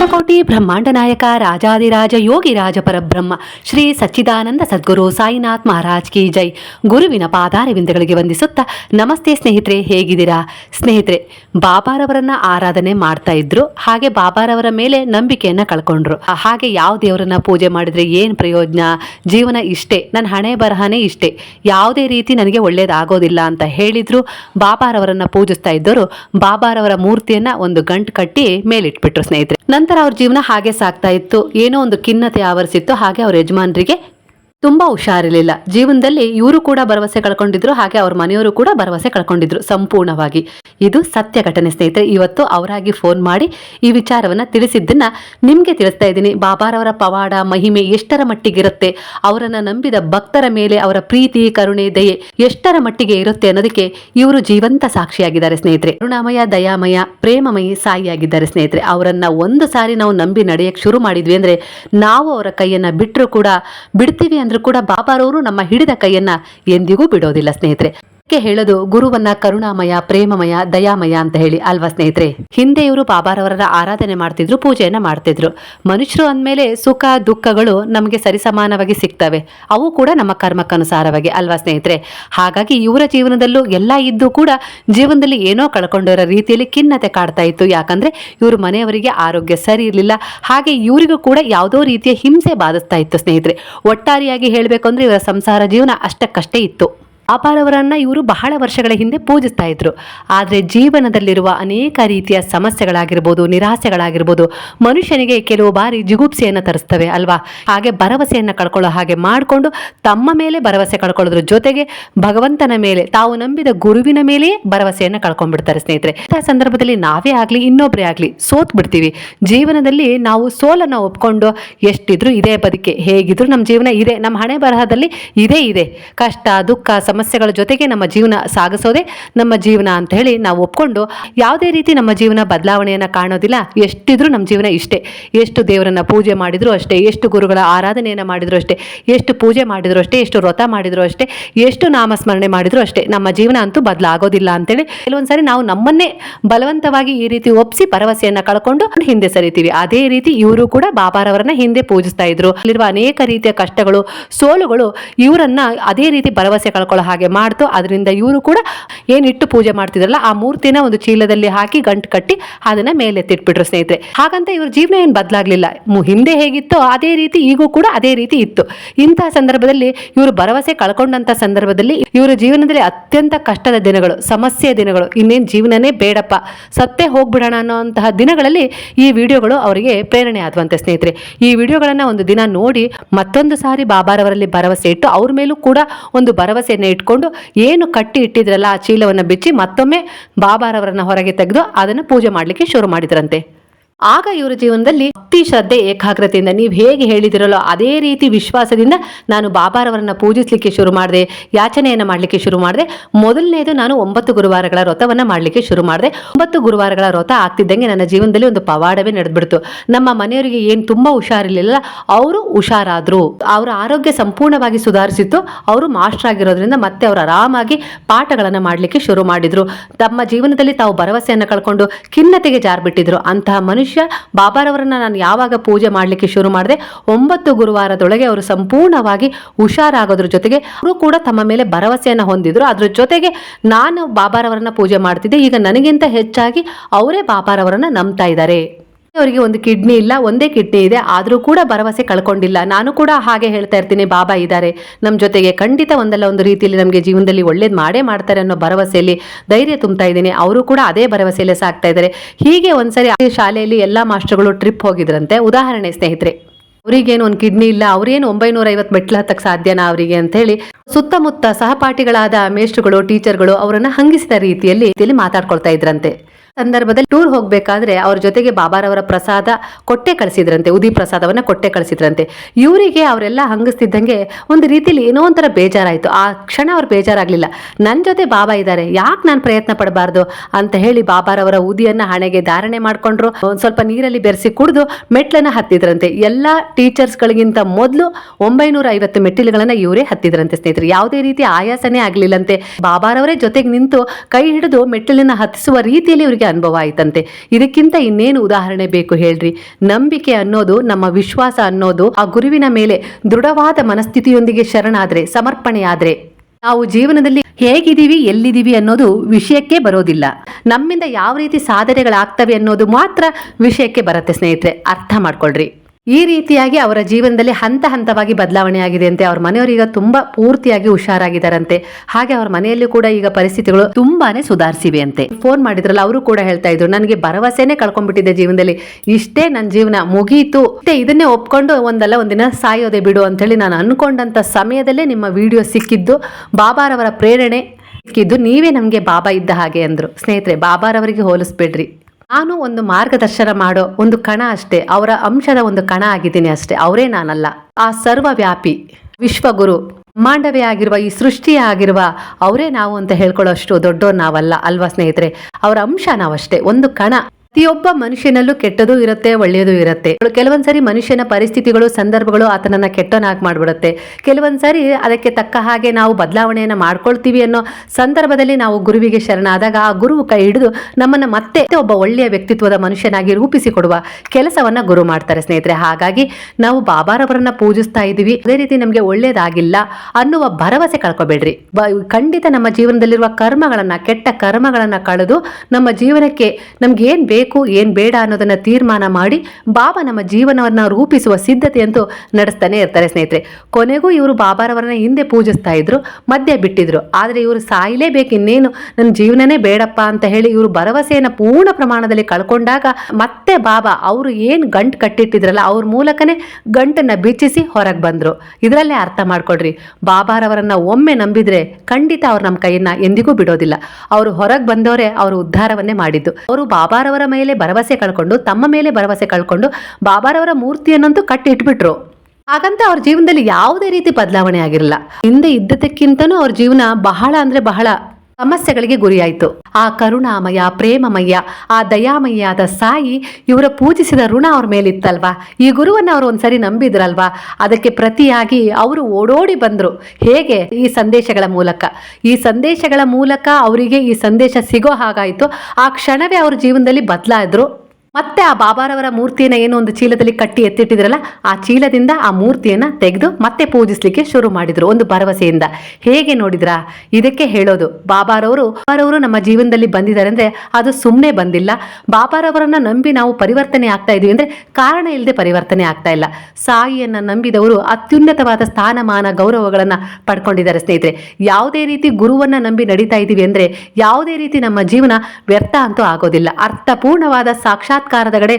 ಅಖಂಡಕೋಟಿ ಬ್ರಹ್ಮಾಂಡ ನಾಯಕ ರಾಜಾದಿರಾಜ ಯೋಗಿ ರಾಜ ಪರಬ್ರಹ್ಮ, ಶ್ರೀ ಸಚ್ಚಿದಾನಂದ ಸದ್ಗುರು ಸಾಯಿನಾಥ್ ಮಹಾರಾಜ್ ಕಿ ಜೈ. ಗುರುವಿನ ಪಾದಾರವಿಂದಗಳಿಗೆ ವಂದಿಸುತ್ತಾ ನಮಸ್ತೆ ಸ್ನೇಹಿತರೆ, ಹೇಗಿದ್ದೀರಾ? ಸ್ನೇಹಿತರೆ, ಬಾಬಾರವರನ್ನ ಆರಾಧನೆ ಮಾಡ್ತಾ ಇದ್ರು, ಹಾಗೆ ಬಾಬಾರವರ ಮೇಲೆ ನಂಬಿಕೆಯನ್ನ ಕಳ್ಕೊಂಡ್ರು. ಹಾಗೆ ಯಾವ ದೇವರನ್ನ ಪೂಜೆ ಮಾಡಿದ್ರೆ ಏನು ಪ್ರಯೋಜನ? ಜೀವನ ಇಷ್ಟೇ ನನ್ನ ಹಣೆ ಬರಹನೇ ಇಷ್ಟೇ. ಯಾವುದೇ ರೀತಿ ನನಗೆ ಒಳ್ಳೇದಾಗೋದಿಲ್ಲ ಅಂತ ಹೇಳಿದ್ರು, ಬಾಬಾರವರನ್ನ ಪೂಜಿಸ್ತಾ ಇದ್ದವರು ಬಾಬಾರವರ ಮೂರ್ತಿಯನ್ನ ಒಂದು ಗಂಟು ಕಟ್ಟಿ ಮೇಲಿಟ್ಬಿಟ್ರು ಸ್ನೇಹಿತರೆ. ನಂತರ ಅವ್ರ ಜೀವನ ಹಾಗೆ ಸಾಗ್ತಾ ಇತ್ತು. ಏನೋ ಒಂದು ಖಿನ್ನತೆ ಆವರಿಸಿತ್ತು. ಹಾಗೆ ಅವ್ರ ಯಜಮಾನರಿಗೆ ತುಂಬಾ ಹುಷಾರಿರಲಿಲ್ಲ. ಜೀವನದಲ್ಲಿ ಇವರು ಕೂಡ ಭರವಸೆ ಕಳ್ಕೊಂಡಿದ್ರು, ಹಾಗೆ ಅವ್ರ ಮನೆಯವರು ಕೂಡ ಭರವಸೆ ಕಳ್ಕೊಂಡಿದ್ರು ಸಂಪೂರ್ಣವಾಗಿ. ಇದು ಸತ್ಯ ಘಟನೆ ಸ್ನೇಹಿತರೆ, ಇವತ್ತು ಅವರಾಗಿ ಫೋನ್ ಮಾಡಿ ಈ ವಿಚಾರವನ್ನ ತಿಳಿಸಿದ್ದನ್ನ ನಿಮ್ಗೆ ತಿಳಿಸ್ತಾ ಇದ್ದೀನಿ. ಬಾಬಾರವರ ಪವಾಡ, ಮಹಿಮೆ ಎಷ್ಟರ ಮಟ್ಟಿಗಿರುತ್ತೆ, ಅವರನ್ನ ನಂಬಿದ ಭಕ್ತರ ಮೇಲೆ ಅವರ ಪ್ರೀತಿ, ಕರುಣೆ, ದಯೆ ಎಷ್ಟರ ಮಟ್ಟಿಗೆ ಇರುತ್ತೆ ಅನ್ನೋದಕ್ಕೆ ಇವರು ಜೀವಂತ ಸಾಕ್ಷಿಯಾಗಿದ್ದಾರೆ ಸ್ನೇಹಿತರೆ. ಕರುಣಾಮಯ, ದಯಾಮಯ, ಪ್ರೇಮಮಯಿ ಸಾಯಿಯಾಗಿದ್ದಾರೆ ಸ್ನೇಹಿತರೆ. ಅವರನ್ನ ಒಂದು ಸಾರಿ ನಾವು ನಂಬಿ ನಡೆಯಕ್ಕೆ ಶುರು ಮಾಡಿದ್ವಿ ಅಂದ್ರೆ ನಾವು ಅವರ ಕೈಯನ್ನ ಬಿಟ್ಟರು ಕೂಡ ಬಿಡ್ತೀವಿ ಅಂದ್ರೂ ಕೂಡ ಬಾಬಾರವರು ನಮ್ಮ ಹಿಡಿದ ಕೈಯನ್ನ ಎಂದಿಗೂ ಬಿಡೋದಿಲ್ಲ ಸ್ನೇಹಿತರೆ. ಹೇಳೋದು ಗುರುವನ್ನ ಕರುಣಾಮಯ, ಪ್ರೇಮಮಯ, ದಯಾಮಯ ಅಂತ ಹೇಳಿ. ಅಲ್ವಾ ಸ್ನೇಹಿತರೆ? ಹಿಂದೆ ಇವರು ಬಾಬಾರವರ ಆರಾಧನೆ ಮಾಡ್ತಿದ್ರು, ಪೂಜೆಯನ್ನ ಮಾಡ್ತಿದ್ರು. ಮನುಷ್ಯರು ಅಂದಮೇಲೆ ಸುಖ, ದುಃಖಗಳು ನಮಗೆ ಸರಿಸಮಾನವಾಗಿ ಸಿಗ್ತವೆ. ಅವು ಕೂಡ ನಮ್ಮ ಕರ್ಮಕ್ಕನುಸಾರವಾಗಿ. ಅಲ್ವಾ ಸ್ನೇಹಿತರೆ? ಹಾಗಾಗಿ ಇವರ ಜೀವನದಲ್ಲೂ ಎಲ್ಲ ಇದ್ದು ಕೂಡ ಜೀವನದಲ್ಲಿ ಏನೋ ಕಳ್ಕೊಂಡಿರೋ ರೀತಿಯಲ್ಲಿ ಖಿನ್ನತೆ ಕಾಡ್ತಾ ಇತ್ತು. ಯಾಕಂದ್ರೆ ಇವ್ರ ಮನೆಯವರಿಗೆ ಆರೋಗ್ಯ ಸರಿ ಇರಲಿಲ್ಲ. ಹಾಗೆ ಇವರಿಗೂ ಕೂಡ ಯಾವುದೋ ರೀತಿಯ ಹಿಂಸೆ ಬಾಧಿಸ್ತಾ ಇತ್ತು ಸ್ನೇಹಿತರೆ. ಒಟ್ಟಾರೆಯಾಗಿ ಹೇಳಬೇಕು ಅಂದ್ರೆ ಇವರ ಸಂಸಾರ ಜೀವನ ಅಷ್ಟಕ್ಕಷ್ಟೇ ಇತ್ತು. ಅಪಾರವರನ್ನ ಇವರು ಬಹಳ ವರ್ಷಗಳ ಹಿಂದೆ ಪೂಜಿಸ್ತಾ ಇದ್ರು. ಆದರೆ ಜೀವನದಲ್ಲಿರುವ ಅನೇಕ ರೀತಿಯ ಸಮಸ್ಯೆಗಳಾಗಿರ್ಬೋದು, ನಿರಾಸೆಗಳಾಗಿರ್ಬೋದು, ಮನುಷ್ಯನಿಗೆ ಕೆಲವು ಬಾರಿ ಜಿಗುಪ್ಸೆಯನ್ನು ತರಿಸ್ತವೆ ಅಲ್ವಾ? ಹಾಗೆ ಭರವಸೆಯನ್ನು ಕಳ್ಕೊಳ್ಳೋ ಹಾಗೆ ಮಾಡಿಕೊಂಡು ತಮ್ಮ ಮೇಲೆ ಭರವಸೆ ಕಳ್ಕೊಳ್ಳೋದ್ರ ಜೊತೆಗೆ ಭಗವಂತನ ಮೇಲೆ, ತಾವು ನಂಬಿದ ಗುರುವಿನ ಮೇಲೆಯೇ ಭರವಸೆಯನ್ನು ಕಳ್ಕೊಂಡ್ಬಿಡ್ತಾರೆ ಸ್ನೇಹಿತರೆ. ಇಂಥ ಸಂದರ್ಭದಲ್ಲಿ ನಾವೇ ಆಗಲಿ ಇನ್ನೊಬ್ಬರೇ ಆಗಲಿ ಸೋತ್ ಬಿಡ್ತೀವಿ. ಜೀವನದಲ್ಲಿ ನಾವು ಸೋಲನ್ನು ಒಪ್ಕೊಂಡು ಎಷ್ಟಿದ್ರು ಇದೇ ಬದುಕೆ, ಹೇಗಿದ್ರು ನಮ್ಮ ಜೀವನ ಇದೆ ನಮ್ಮ ಹಣೆ ಬರಹದಲ್ಲಿ ಇದೇ ಇದೆ. ಕಷ್ಟ, ದುಃಖ ಸಮಸ್ಯೆಗಳ ಜೊತೆಗೆ ನಮ್ಮ ಜೀವನ ಸಾಗಿಸೋದೇ ನಮ್ಮ ಜೀವನ ಅಂತ ಹೇಳಿ ನಾವು ಒಪ್ಕೊಂಡು ಯಾವುದೇ ರೀತಿ ನಮ್ಮ ಜೀವನ ಬದಲಾವಣೆಯನ್ನು ಕಾಣೋದಿಲ್ಲ. ಎಷ್ಟಿದ್ರೂ ನಮ್ಮ ಜೀವನ ಇಷ್ಟೇ. ಎಷ್ಟು ದೇವರನ್ನ ಪೂಜೆ ಮಾಡಿದ್ರು ಅಷ್ಟೇ, ಎಷ್ಟು ಗುರುಗಳ ಆರಾಧನೆಯನ್ನು ಮಾಡಿದ್ರು ಅಷ್ಟೇ, ಎಷ್ಟು ಪೂಜೆ ಮಾಡಿದ್ರು ಅಷ್ಟೇ, ಎಷ್ಟು ವ್ರತ ಮಾಡಿದ್ರು ಅಷ್ಟೇ, ಎಷ್ಟು ನಾಮಸ್ಮರಣೆ ಮಾಡಿದ್ರು ಅಷ್ಟೇ ನಮ್ಮ ಜೀವನ ಅಂತೂ ಬದಲಾಗೋದಿಲ್ಲ ಅಂತೇಳಿ ಕೆಲವೊಂದ್ಸರಿ ನಾವು ನಮ್ಮನ್ನೇ ಬಲವಂತವಾಗಿ ಈ ರೀತಿ ಒಪ್ಸಿ ಭರವಸೆಯನ್ನು ಕಳ್ಕೊಂಡು ಹಿಂದೆ ಸರಿತೀವಿ. ಅದೇ ರೀತಿ ಇವರು ಕೂಡ ಬಾಬಾರವರನ್ನ ಹಿಂದೆ ಪೂಜಿಸ್ತಾ ಇದ್ರು. ಅಲ್ಲಿರುವ ಅನೇಕ ರೀತಿಯ ಕಷ್ಟಗಳು, ಸೋಲುಗಳು ಇವರನ್ನ ಅದೇ ರೀತಿ ಭರವಸೆ ಕಳ್ಕೊಳ್ಳೋ ಹಾಗೆ ಮಾಡ್ತು. ಅದರಿಂದ ಇವರು ಕೂಡ ಏನಿಟ್ಟು ಪೂಜೆ ಮಾಡ್ತಿದ್ರಲ್ಲ, ಆ ಮೂರ್ತಿನ ಒಂದು ಚೀಲದಲ್ಲಿ ಹಾಕಿ ಗಂಟು ಕಟ್ಟಿ ಅದನ್ನ ಮೇಲೆತ್ತಿಟ್ಬಿಟ್ರು ಸ್ನೇಹಿತರೆ. ಹಾಗಂತ ಇವ್ರ ಜೀವನ ಏನು ಬದಲಾಗ್ಲಿಲ್ಲ. ಹಿಂದೆ ಹೇಗಿತ್ತೋ ಅದೇ ರೀತಿ ಈಗೂ ಕೂಡ ಅದೇ ರೀತಿ ಇತ್ತು. ಇಂತಹ ಸಂದರ್ಭದಲ್ಲಿ ಇವರು ಭರವಸೆ ಕಳ್ಕೊಂಡಂತ ಸಂದರ್ಭದಲ್ಲಿ ಇವರ ಜೀವನದಲ್ಲಿ ಅತ್ಯಂತ ಕಷ್ಟದ ದಿನಗಳು ಸಮಸ್ಯೆ ದಿನಗಳು, ಇನ್ನೇನು ಜೀವನನೇ ಬೇಡಪ್ಪ, ಸತ್ತೇ ಹೋಗ್ಬಿಡೋಣ ಅನ್ನೋಂತಹ ದಿನಗಳಲ್ಲಿ ಈ ವಿಡಿಯೋಗಳು ಅವರಿಗೆ ಪ್ರೇರಣೆ ಆದ್ವಂತೆ ಸ್ನೇಹಿತರೆ. ಈ ವಿಡಿಯೋಗಳನ್ನ ಒಂದು ದಿನ ನೋಡಿ ಮತ್ತೊಂದು ಸಾರಿ ಬಾಬಾರವರಲ್ಲಿ ಭರವಸೆ ಇಟ್ಟು ಅವ್ರ ಮೇಲೂ ಕೂಡ ಒಂದು ಭರವಸೆಯನ್ನು ಇಟ್ಕೊಂಡು ಏನು ಕಟ್ಟಿ ಇಟ್ಟಿದ್ರಲ್ಲ ಆ ಚೀಲವನ್ನು ಬಿಚ್ಚಿ ಮತ್ತೊಮ್ಮೆ ಬಾಬಾರವರನ್ನು ಹೊರಗೆ ತೆಗೆದು ಅದನ್ನು ಪೂಜೆ ಮಾಡಲಿಕ್ಕೆ ಶುರು ಮಾಡಿದ್ರಂತೆ. ಆಗ ಇವರ ಜೀವನದಲ್ಲಿ ಭಕ್ತಿ ಶ್ರದ್ಧೆ ಏಕಾಗ್ರತೆಯಿಂದ ನೀವು ಹೇಗೆ ಹೇಳಿದಿರಲ್ಲೋ ಅದೇ ರೀತಿ ವಿಶ್ವಾಸದಿಂದ ನಾನು ಬಾಬಾರವರನ್ನ ಪೂಜಿಸಲಿಕ್ಕೆ ಶುರು ಮಾಡಿದೆ, ಯಾಚನೆಯನ್ನು ಮಾಡಲಿಕ್ಕೆ ಶುರು ಮಾಡಿದೆ. ಮೊದಲನೇದು ನಾನು ಒಂಬತ್ತು ಗುರುವಾರಗಳ ವ್ರತವನ್ನು ಮಾಡಲಿಕ್ಕೆ ಶುರು ಮಾಡಿದೆ. ಒಂಬತ್ತು ಗುರುವಾರಗಳ ವ್ರತ ಆಗ್ತಿದ್ದಂಗೆ ನನ್ನ ಜೀವನದಲ್ಲಿ ಒಂದು ಪವಾಡವೇ ನಡೆದ್ಬಿಡ್ತು. ನಮ್ಮ ಮನೆಯವರಿಗೆ ಏನು ತುಂಬ ಹುಷಾರಿರಲಿಲ್ಲ, ಅವರು ಹುಷಾರಾದ್ರು. ಅವರ ಆರೋಗ್ಯ ಸಂಪೂರ್ಣವಾಗಿ ಸುಧಾರಿಸಿತ್ತು. ಅವರು ಮಾಸ್ಟರ್ ಆಗಿರೋದ್ರಿಂದ ಮತ್ತೆ ಅವರು ಆರಾಮಾಗಿ ಪಾಠಗಳನ್ನು ಮಾಡಲಿಕ್ಕೆ ಶುರು ಮಾಡಿದರು. ತಮ್ಮ ಜೀವನದಲ್ಲಿ ತಾವು ಭರವಸೆಯನ್ನು ಕಳ್ಕೊಂಡು ಖಿನ್ನತೆಗೆ ಜಾರ್ಬಿಟ್ಟಿದ್ರು. ಅಂತಹ ಮನುಷ್ಯ ಬಾಬಾರವರನ್ನ ನಾನು ಯಾವಾಗ ಪೂಜೆ ಮಾಡಲಿಕ್ಕೆ ಶುರು ಮಾಡಿದೆ, ಒಂಬತ್ತು ಗುರುವಾರದೊಳಗೆ ಅವರು ಸಂಪೂರ್ಣವಾಗಿ ಹುಷಾರಾಗೋದ್ರ ಜೊತೆಗೆ ಅವರು ಕೂಡ ತಮ್ಮ ಮೇಲೆ ಭರವಸೆಯನ್ನು ಹೊಂದಿದ್ರು. ಅದ್ರ ಜೊತೆಗೆ ನಾನು ಬಾಬಾರವರನ್ನ ಪೂಜೆ ಮಾಡ್ತಿದ್ದೆ. ಈಗ ನನಗಿಂತ ಹೆಚ್ಚಾಗಿ ಅವರೇ ಬಾಬಾರವರನ್ನ ನಂಬ್ತಾ ಇದ್ದಾರೆ. ಅವರಿಗೆ ಒಂದು ಕಿಡ್ನಿ ಇಲ್ಲ, ಒಂದೇ ಕಿಡ್ನಿ ಇದೆ, ಆದರೂ ಕೂಡ ಭರವಸೆ ಕಳ್ಕೊಂಡಿಲ್ಲ. ನಾನು ಕೂಡ ಹಾಗೆ ಹೇಳ್ತಾ ಇರ್ತೀನಿ, ಬಾಬಾ ಇದ್ದಾರೆ. ನಮ್ಮ ಜೊತೆಗೆ ಖಂಡಿತ ಒಂದಲ್ಲ ಒಂದು ರೀತಿಯಲ್ಲಿ ನಮಗೆ ಜೀವನದಲ್ಲಿ ಒಳ್ಳೇದು ಮಾಡೇ ಮಾಡ್ತಾರೆ ಅನ್ನೋ ಭರವಸೆಯಲ್ಲಿ ಧೈರ್ಯ ತುಂಬ್ತಾ ಇದ್ದೀನಿ. ಅವರು ಕೂಡ ಅದೇ ಭರವಸೆಯಲ್ಲೇ ಸಾಕ್ತಾ ಇದ್ದಾರೆ. ಹೀಗೆ ಒಂದ್ಸರಿ ಶಾಲೆಯಲ್ಲಿ ಎಲ್ಲ ಮಾಸ್ಟರ್ಗಳು ಟ್ರಿಪ್ ಹೋಗಿದ್ರಂತೆ. ಉದಾಹರಣೆ ಸ್ನೇಹಿತರೆ, ಅವರಿಗೇನು ಒಂದು ಕಿಡ್ನಿ ಇಲ್ಲ, ಅವ್ರೇನು ಒಂಬೈನೂರ ಐವತ್ತು ಮೆಟ್ಲು ಹತ್ತಕ್ಕೆ ಸಾಧ್ಯನಾ ಅವರಿಗೆ ಅಂತ ಹೇಳಿ ಸುತ್ತಮುತ್ತ ಸಹಪಾಠಿಗಳಾದ ಮೇಷ್ಟ್ರುಗಳು, ಟೀಚರ್ಗಳು ಅವರನ್ನು ಹಂಗಿಸಿದ ರೀತಿಯಲ್ಲಿ ಮಾತಾಡ್ಕೊಳ್ತಾ ಇದ್ರಂತೆ. ಸಂದರ್ಭದಲ್ಲಿ ಟೂರ್ ಹೋಗಬೇಕಾದ್ರೆ ಅವ್ರ ಜೊತೆಗೆ ಬಾಬಾರವರ ಪ್ರಸಾದ ಕೊಟ್ಟೆ ಕಳಿಸಿದ್ರಂತೆ, ಉದಿ ಪ್ರಸಾದವನ್ನು ಕೊಟ್ಟೆ ಕಳಿಸಿದ್ರಂತೆ. ಇವರಿಗೆ ಅವರೆಲ್ಲ ಹಂಗಿಸ್ತಿದ್ದಂಗೆ ಒಂದು ರೀತಿಯಲ್ಲಿ ಏನೋ ಒಂಥರ ಬೇಜಾರಾಯಿತು. ಆ ಕ್ಷಣ ಅವ್ರು ಬೇಜಾರಾಗಲಿಲ್ಲ. ನನ್ನ ಜೊತೆ ಬಾಬಾ ಇದ್ದಾರೆ ಯಾಕೆ ನಾನು ಪ್ರಯತ್ನ ಪಡಬಾರ್ದು ಅಂತ ಹೇಳಿ ಬಾಬಾರವರ ಉದಿಯನ್ನು ಹಣೆಗೆ ಧಾರಣೆ ಮಾಡಿಕೊಂಡ್ರು. ಒಂದು ಸ್ವಲ್ಪ ನೀರಲ್ಲಿ ಬೆರೆಸಿ ಕುಡಿದು ಮೆಟ್ಲನ್ನ ಹತ್ತಿದ್ರಂತೆ. ಎಲ್ಲ ಟೀಚರ್ಸ್ಗಳಿಗಿಂತ ಮೊದಲು ಒಂಬೈನೂರ ಐವತ್ತು ಮೆಟ್ಟಿಲುಗಳನ್ನು ಇವರೇ ಹತ್ತಿದ್ರಂತೆ ಸ್ನೇಹಿತರೆ. ಯಾವುದೇ ರೀತಿ ಆಯಾಸನೇ ಆಗಲಿಲ್ಲಂತೆ. ಬಾಬಾರವರೇ ಜೊತೆಗೆ ನಿಂತು ಕೈ ಹಿಡಿದು ಮೆಟ್ಟಿಲನ್ನು ಹತ್ತಿಸುವ ರೀತಿಯಲ್ಲಿ ಇವರಿಗೆ ಅನುಭವ ಆಯ್ತಂತೆ. ಇದಕ್ಕಿಂತ ಇನ್ನೇನು ಉದಾಹರಣೆ ಬೇಕು ಹೇಳ್ರಿ? ನಂಬಿಕೆ ಅನ್ನೋದು, ನಮ್ಮ ವಿಶ್ವಾಸ ಅನ್ನೋದು, ಆ ಗುರುವಿನ ಮೇಲೆ ದೃಢವಾದ ಮನಸ್ಥಿತಿಯೊಂದಿಗೆ ಶರಣಾದ್ರೆ, ಸಮರ್ಪಣೆಯಾದ್ರೆ, ನಾವು ಜೀವನದಲ್ಲಿ ಹೇಗಿದ್ದೀವಿ, ಎಲ್ಲಿದ್ದೀವಿ ಅನ್ನೋದು ವಿಷಯಕ್ಕೆ ಬರೋದಿಲ್ಲ. ನಮ್ಮಿಂದ ಯಾವ ರೀತಿ ಸಾಧನೆಗಳಾಗ್ತವೆ ಅನ್ನೋದು ಮಾತ್ರ ವಿಷಯಕ್ಕೆ ಬರುತ್ತೆ ಸ್ನೇಹಿತರೆ. ಅರ್ಥ ಮಾಡ್ಕೊಳ್ರಿ. ಈ ರೀತಿಯಾಗಿ ಅವರ ಜೀವನದಲ್ಲಿ ಹಂತ ಹಂತವಾಗಿ ಬದಲಾವಣೆ ಆಗಿದೆ ಅಂತೆ ಅವ್ರ ಮನೆಯವರೀಗ ತುಂಬಾ ಪೂರ್ತಿಯಾಗಿ ಹುಷಾರಾಗಿದ್ದಾರಂತೆ. ಹಾಗೆ ಅವ್ರ ಮನೆಯಲ್ಲಿ ಕೂಡ ಈಗ ಪರಿಸ್ಥಿತಿಗಳು ತುಂಬಾನೇ ಸುಧಾರಿಸಿವೆ ಅಂತೆ ಫೋನ್ ಮಾಡಿದ್ರಲ್ಲ, ಅವರು ಕೂಡ ಹೇಳ್ತಾ ಇದ್ರು, ನನಗೆ ಭರವಸೆನೆ ಕಳ್ಕೊಂಡ್ಬಿಟ್ಟಿದ್ದೆ ಜೀವನದಲ್ಲಿ. ಇಷ್ಟೇ ನನ್ನ ಜೀವನ ಮುಗೀತು. ಮತ್ತೆ ಇದನ್ನೇ ಒಪ್ಕೊಂಡು ಒಂದಲ್ಲ ಒಂದಿನ ಸಾಯೋದೆ ಬಿಡು ಅಂತೇಳಿ ನಾನು ಅನ್ಕೊಂಡಂತ ಸಮಯದಲ್ಲೇ ನಿಮ್ಮ ವಿಡಿಯೋ ಸಿಕ್ಕಿದ್ದು. ಬಾಬಾರವರ ಪ್ರೇರಣೆ ಸಿಕ್ಕಿದ್ದು. ನೀವೇ ನಮಗೆ ಬಾಬಾ ಇದ್ದ ಹಾಗೆ ಅಂದ್ರು. ಸ್ನೇಹಿತರೆ, ಬಾಬಾರವರಿಗೆ ಹೋಲಿಸ್ಬೇಡ್ರಿ. ನಾನು ಒಂದು ಮಾರ್ಗದರ್ಶನ ಮಾಡೋ ಒಂದು ಕಣ ಅಷ್ಟೇ, ಅವರ ಅಂಶದ ಒಂದು ಕಣ ಆಗಿದ್ದೀನಿ ಅಷ್ಟೇ, ಅವರೇ ನಾನಲ್ಲ. ಆ ಸರ್ವವ್ಯಾಪಿ ವಿಶ್ವಗುರು ಮಾಂಡವೇ ಆಗಿರುವ ಈ ಸೃಷ್ಟಿಯೇ ಆಗಿರುವ ಅವರೇ ನಾವು ಅಂತ ಹೇಳ್ಕೊಳ್ಳೋಷ್ಟು ದೊಡ್ಡೋರು ನಾವಲ್ಲ ಅಲ್ವಾ ಸ್ನೇಹಿತರೆ? ಅವರ ಅಂಶ ನಾವಷ್ಟೇ, ಒಂದು ಕಣ. ಪ್ರತಿಯೊಬ್ಬ ಮನುಷ್ಯನಲ್ಲೂ ಕೆಟ್ಟದೂ ಇರುತ್ತೆ, ಒಳ್ಳೆಯದು ಇರುತ್ತೆ. ಕೆಲವೊಂದ್ಸರಿ ಮನುಷ್ಯನ ಪರಿಸ್ಥಿತಿಗಳು, ಸಂದರ್ಭಗಳು ಆತನನ್ನ ಕೆಟ್ಟನಾಗಿ ಮಾಡ್ಬಿಡುತ್ತೆ. ಕೆಲವೊಂದ್ಸರಿ ಅದಕ್ಕೆ ತಕ್ಕ ಹಾಗೆ ನಾವು ಬದಲಾವಣೆಯನ್ನು ಮಾಡ್ಕೊಳ್ತೀವಿ ಅನ್ನೋ ಸಂದರ್ಭದಲ್ಲಿ ನಾವು ಗುರುವಿಗೆ ಶರಣಾದಾಗ ಆ ಗುರು ಕೈ ಹಿಡಿದು ನಮ್ಮನ್ನ ಮತ್ತೆ ಒಬ್ಬ ಒಳ್ಳೆಯ ವ್ಯಕ್ತಿತ್ವದ ಮನುಷ್ಯನಾಗಿ ರೂಪಿಸಿಕೊಡುವ ಕೆಲಸವನ್ನ ಗುರು ಮಾಡ್ತಾರೆ ಸ್ನೇಹಿತರೆ. ಹಾಗಾಗಿ ನಾವು ಬಾಬಾರವರನ್ನ ಪೂಜಿಸ್ತಾ ಇದ್ದೀವಿ. ಅದೇ ರೀತಿ ನಮಗೆ ಒಳ್ಳೇದಾಗಿಲ್ಲ ಅನ್ನುವ ಭರವಸೆ ಕಳ್ಕೊಬೇಡ್ರಿ. ಖಂಡಿತ ನಮ್ಮ ಜೀವನದಲ್ಲಿರುವ ಕರ್ಮಗಳನ್ನ, ಕೆಟ್ಟ ಕರ್ಮಗಳನ್ನ ಕಳೆದು ನಮ್ಮ ಜೀವನಕ್ಕೆ ನಮ್ಗೆ ಏನ್ ಬೇಕು ಏನ್ ಬೇಡ ಅನ್ನೋದನ್ನ ತೀರ್ಮಾನ ಮಾಡಿ ಬಾಬಾ ನಮ್ಮ ಜೀವನವನ್ನ ರೂಪಿಸುವ ಸಿದ್ಧತೆಯಂತೂ ನಡೆಸ್ತಾನೆ ಇರ್ತಾರೆ ಸ್ನೇಹಿತರೆ. ಕೊನೆಗೂ ಇವರು ಬಾಬಾರವರನ್ನ ಹಿಂದೆ ಪೂಜಿಸ್ತಾ ಇದ್ರು ಮಧ್ಯೆ ಬಿಟ್ಟಿದ್ರು. ಆದ್ರೆ ಇವರು ಸಾಯಲೇಬೇಕು ಇನ್ನೇನು? ನನ್ನ ಜೀವನನೇ ಬೇಡಪ್ಪ ಅಂತ ಹೇಳಿ ಇವರು ಭರವಸೆಯನ್ನ ಪೂರ್ಣ ಪ್ರಮಾಣದಲ್ಲಿ ಕಳ್ಕೊಂಡಾಗ ಮತ್ತೆ ಬಾಬಾ ಅವರು ಏನ್ ಗಂಟು ಕಟ್ಟಿಟ್ಟಿದ್ರಲ್ಲ ಅವ್ರ ಮೂಲಕನೇ ಗಂಟನ್ನ ಬಿಚ್ಚಿಸಿ ಹೊರಗೆ ಬಂದ್ರು. ಇದರಲ್ಲೇ ಅರ್ಥ ಮಾಡ್ಕೊಡ್ರಿ ಬಾಬಾರವರನ್ನ ಒಮ್ಮೆ ನಂಬಿದ್ರೆ ಖಂಡಿತ ಅವ್ರು ನಮ್ಮ ಕೈಯನ್ನ ಎಂದಿಗೂ ಬಿಡೋದಿಲ್ಲ. ಅವರು ಹೊರಗೆ ಬಂದವರೇ ಅವರು ಉದ್ಧಾರವನ್ನೇ ಮಾಡಿದ್ದು. ಅವರು ಬಾಬಾರವರ ಮೇಲೆ ಭರವಸೆ ಕಳ್ಕೊಂಡು, ತಮ್ಮ ಮೇಲೆ ಭರವಸೆ ಕಳ್ಕೊಂಡು ಬಾಬಾರವರ ಮೂರ್ತಿಯನ್ನಂತೂ ಕಟ್ಟಿ ಇಟ್ಬಿಟ್ರು. ಹಾಗಂತ ಅವ್ರ ಜೀವನದಲ್ಲಿ ಯಾವುದೇ ರೀತಿ ಬದಲಾವಣೆ ಆಗಿರಲ್ಲ. ಹಿಂದೆ ಇದ್ದದಕ್ಕಿಂತನೂ ಅವ್ರ ಜೀವನ ಬಹಳ ಅಂದ್ರೆ ಬಹಳ ಸಮಸ್ಯೆಗಳಿಗೆ ಗುರಿಯಾಯಿತು. ಆ ಕರುಣಾಮಯ, ಪ್ರೇಮಮಯ, ಆ ದಯಾಮಯ್ಯಾದ ಸಾಯಿ ಇವರ ಪೂಜಿಸಿದ ಋಣ ಅವ್ರ ಮೇಲಿತ್ತಲ್ವಾ? ಈ ಗುರುವನ್ನ ಅವರು ಒಂದ್ಸರಿ ನಂಬಿದ್ರಲ್ವಾ? ಅದಕ್ಕೆ ಪ್ರತಿಯಾಗಿ ಅವರು ಓಡೋಡಿ ಬಂದರು. ಹೇಗೆ? ಈ ಸಂದೇಶಗಳ ಮೂಲಕ. ಈ ಸಂದೇಶಗಳ ಮೂಲಕ ಅವರಿಗೆ ಈ ಸಂದೇಶ ಸಿಗೋ ಹಾಗಾಯಿತು. ಆ ಕ್ಷಣವೇ ಅವ್ರ ಜೀವನದಲ್ಲಿ ಬದಲಾದ್ರು. ಮತ್ತೆ ಆ ಬಾಬಾರವರ ಮೂರ್ತಿಯನ್ನ ಏನೋ ಒಂದು ಚೀಲದಲ್ಲಿ ಕಟ್ಟಿ ಎತ್ತಿಟ್ಟಿದ್ರಲ್ಲ, ಆ ಚೀಲದಿಂದ ಆ ಮೂರ್ತಿಯನ್ನ ತೆಗೆದು ಮತ್ತೆ ಪೂಜಿಸ್ಲಿಕ್ಕೆ ಶುರು ಮಾಡಿದ್ರು ಒಂದು ಭರವಸೆಯಿಂದ. ಹೇಗೆ ನೋಡಿದ್ರಾ? ಇದಕ್ಕೆ ಹೇಳೋದು, ಬಾಬಾರವರು ಬಾಬಾರವರು ನಮ್ಮ ಜೀವನದಲ್ಲಿ ಬಂದಿದ್ದಾರೆ ಅಂದ್ರೆ ಅದು ಸುಮ್ಮನೆ ಬಂದಿಲ್ಲ. ಬಾಬಾರವರನ್ನ ನಂಬಿ ನಾವು ಪರಿವರ್ತನೆ ಆಗ್ತಾ ಇದೀವಿ ಅಂದ್ರೆ ಕಾರಣ ಇಲ್ಲದೆ ಪರಿವರ್ತನೆ ಆಗ್ತಾ ಇಲ್ಲ. ಸಾಯಿಯನ್ನ ನಂಬಿದವರು ಅತ್ಯುನ್ನತವಾದ ಸ್ಥಾನಮಾನ ಗೌರವಗಳನ್ನ ಪಡ್ಕೊಂಡಿದ್ದಾರೆ ಸ್ನೇಹಿತರೆ. ಯಾವುದೇ ರೀತಿ ಗುರುವನ್ನ ನಂಬಿ ನಡೀತಾ ಇದ್ದೀವಿ ಅಂದ್ರೆ ಯಾವುದೇ ರೀತಿ ನಮ್ಮ ಜೀವನ ವ್ಯರ್ಥ ಅಂತೂ ಆಗೋದಿಲ್ಲ. ಅರ್ಥಪೂರ್ಣವಾದ ಸಾಕ್ಷಾತ್ಕಾರದ ಕಡೆ,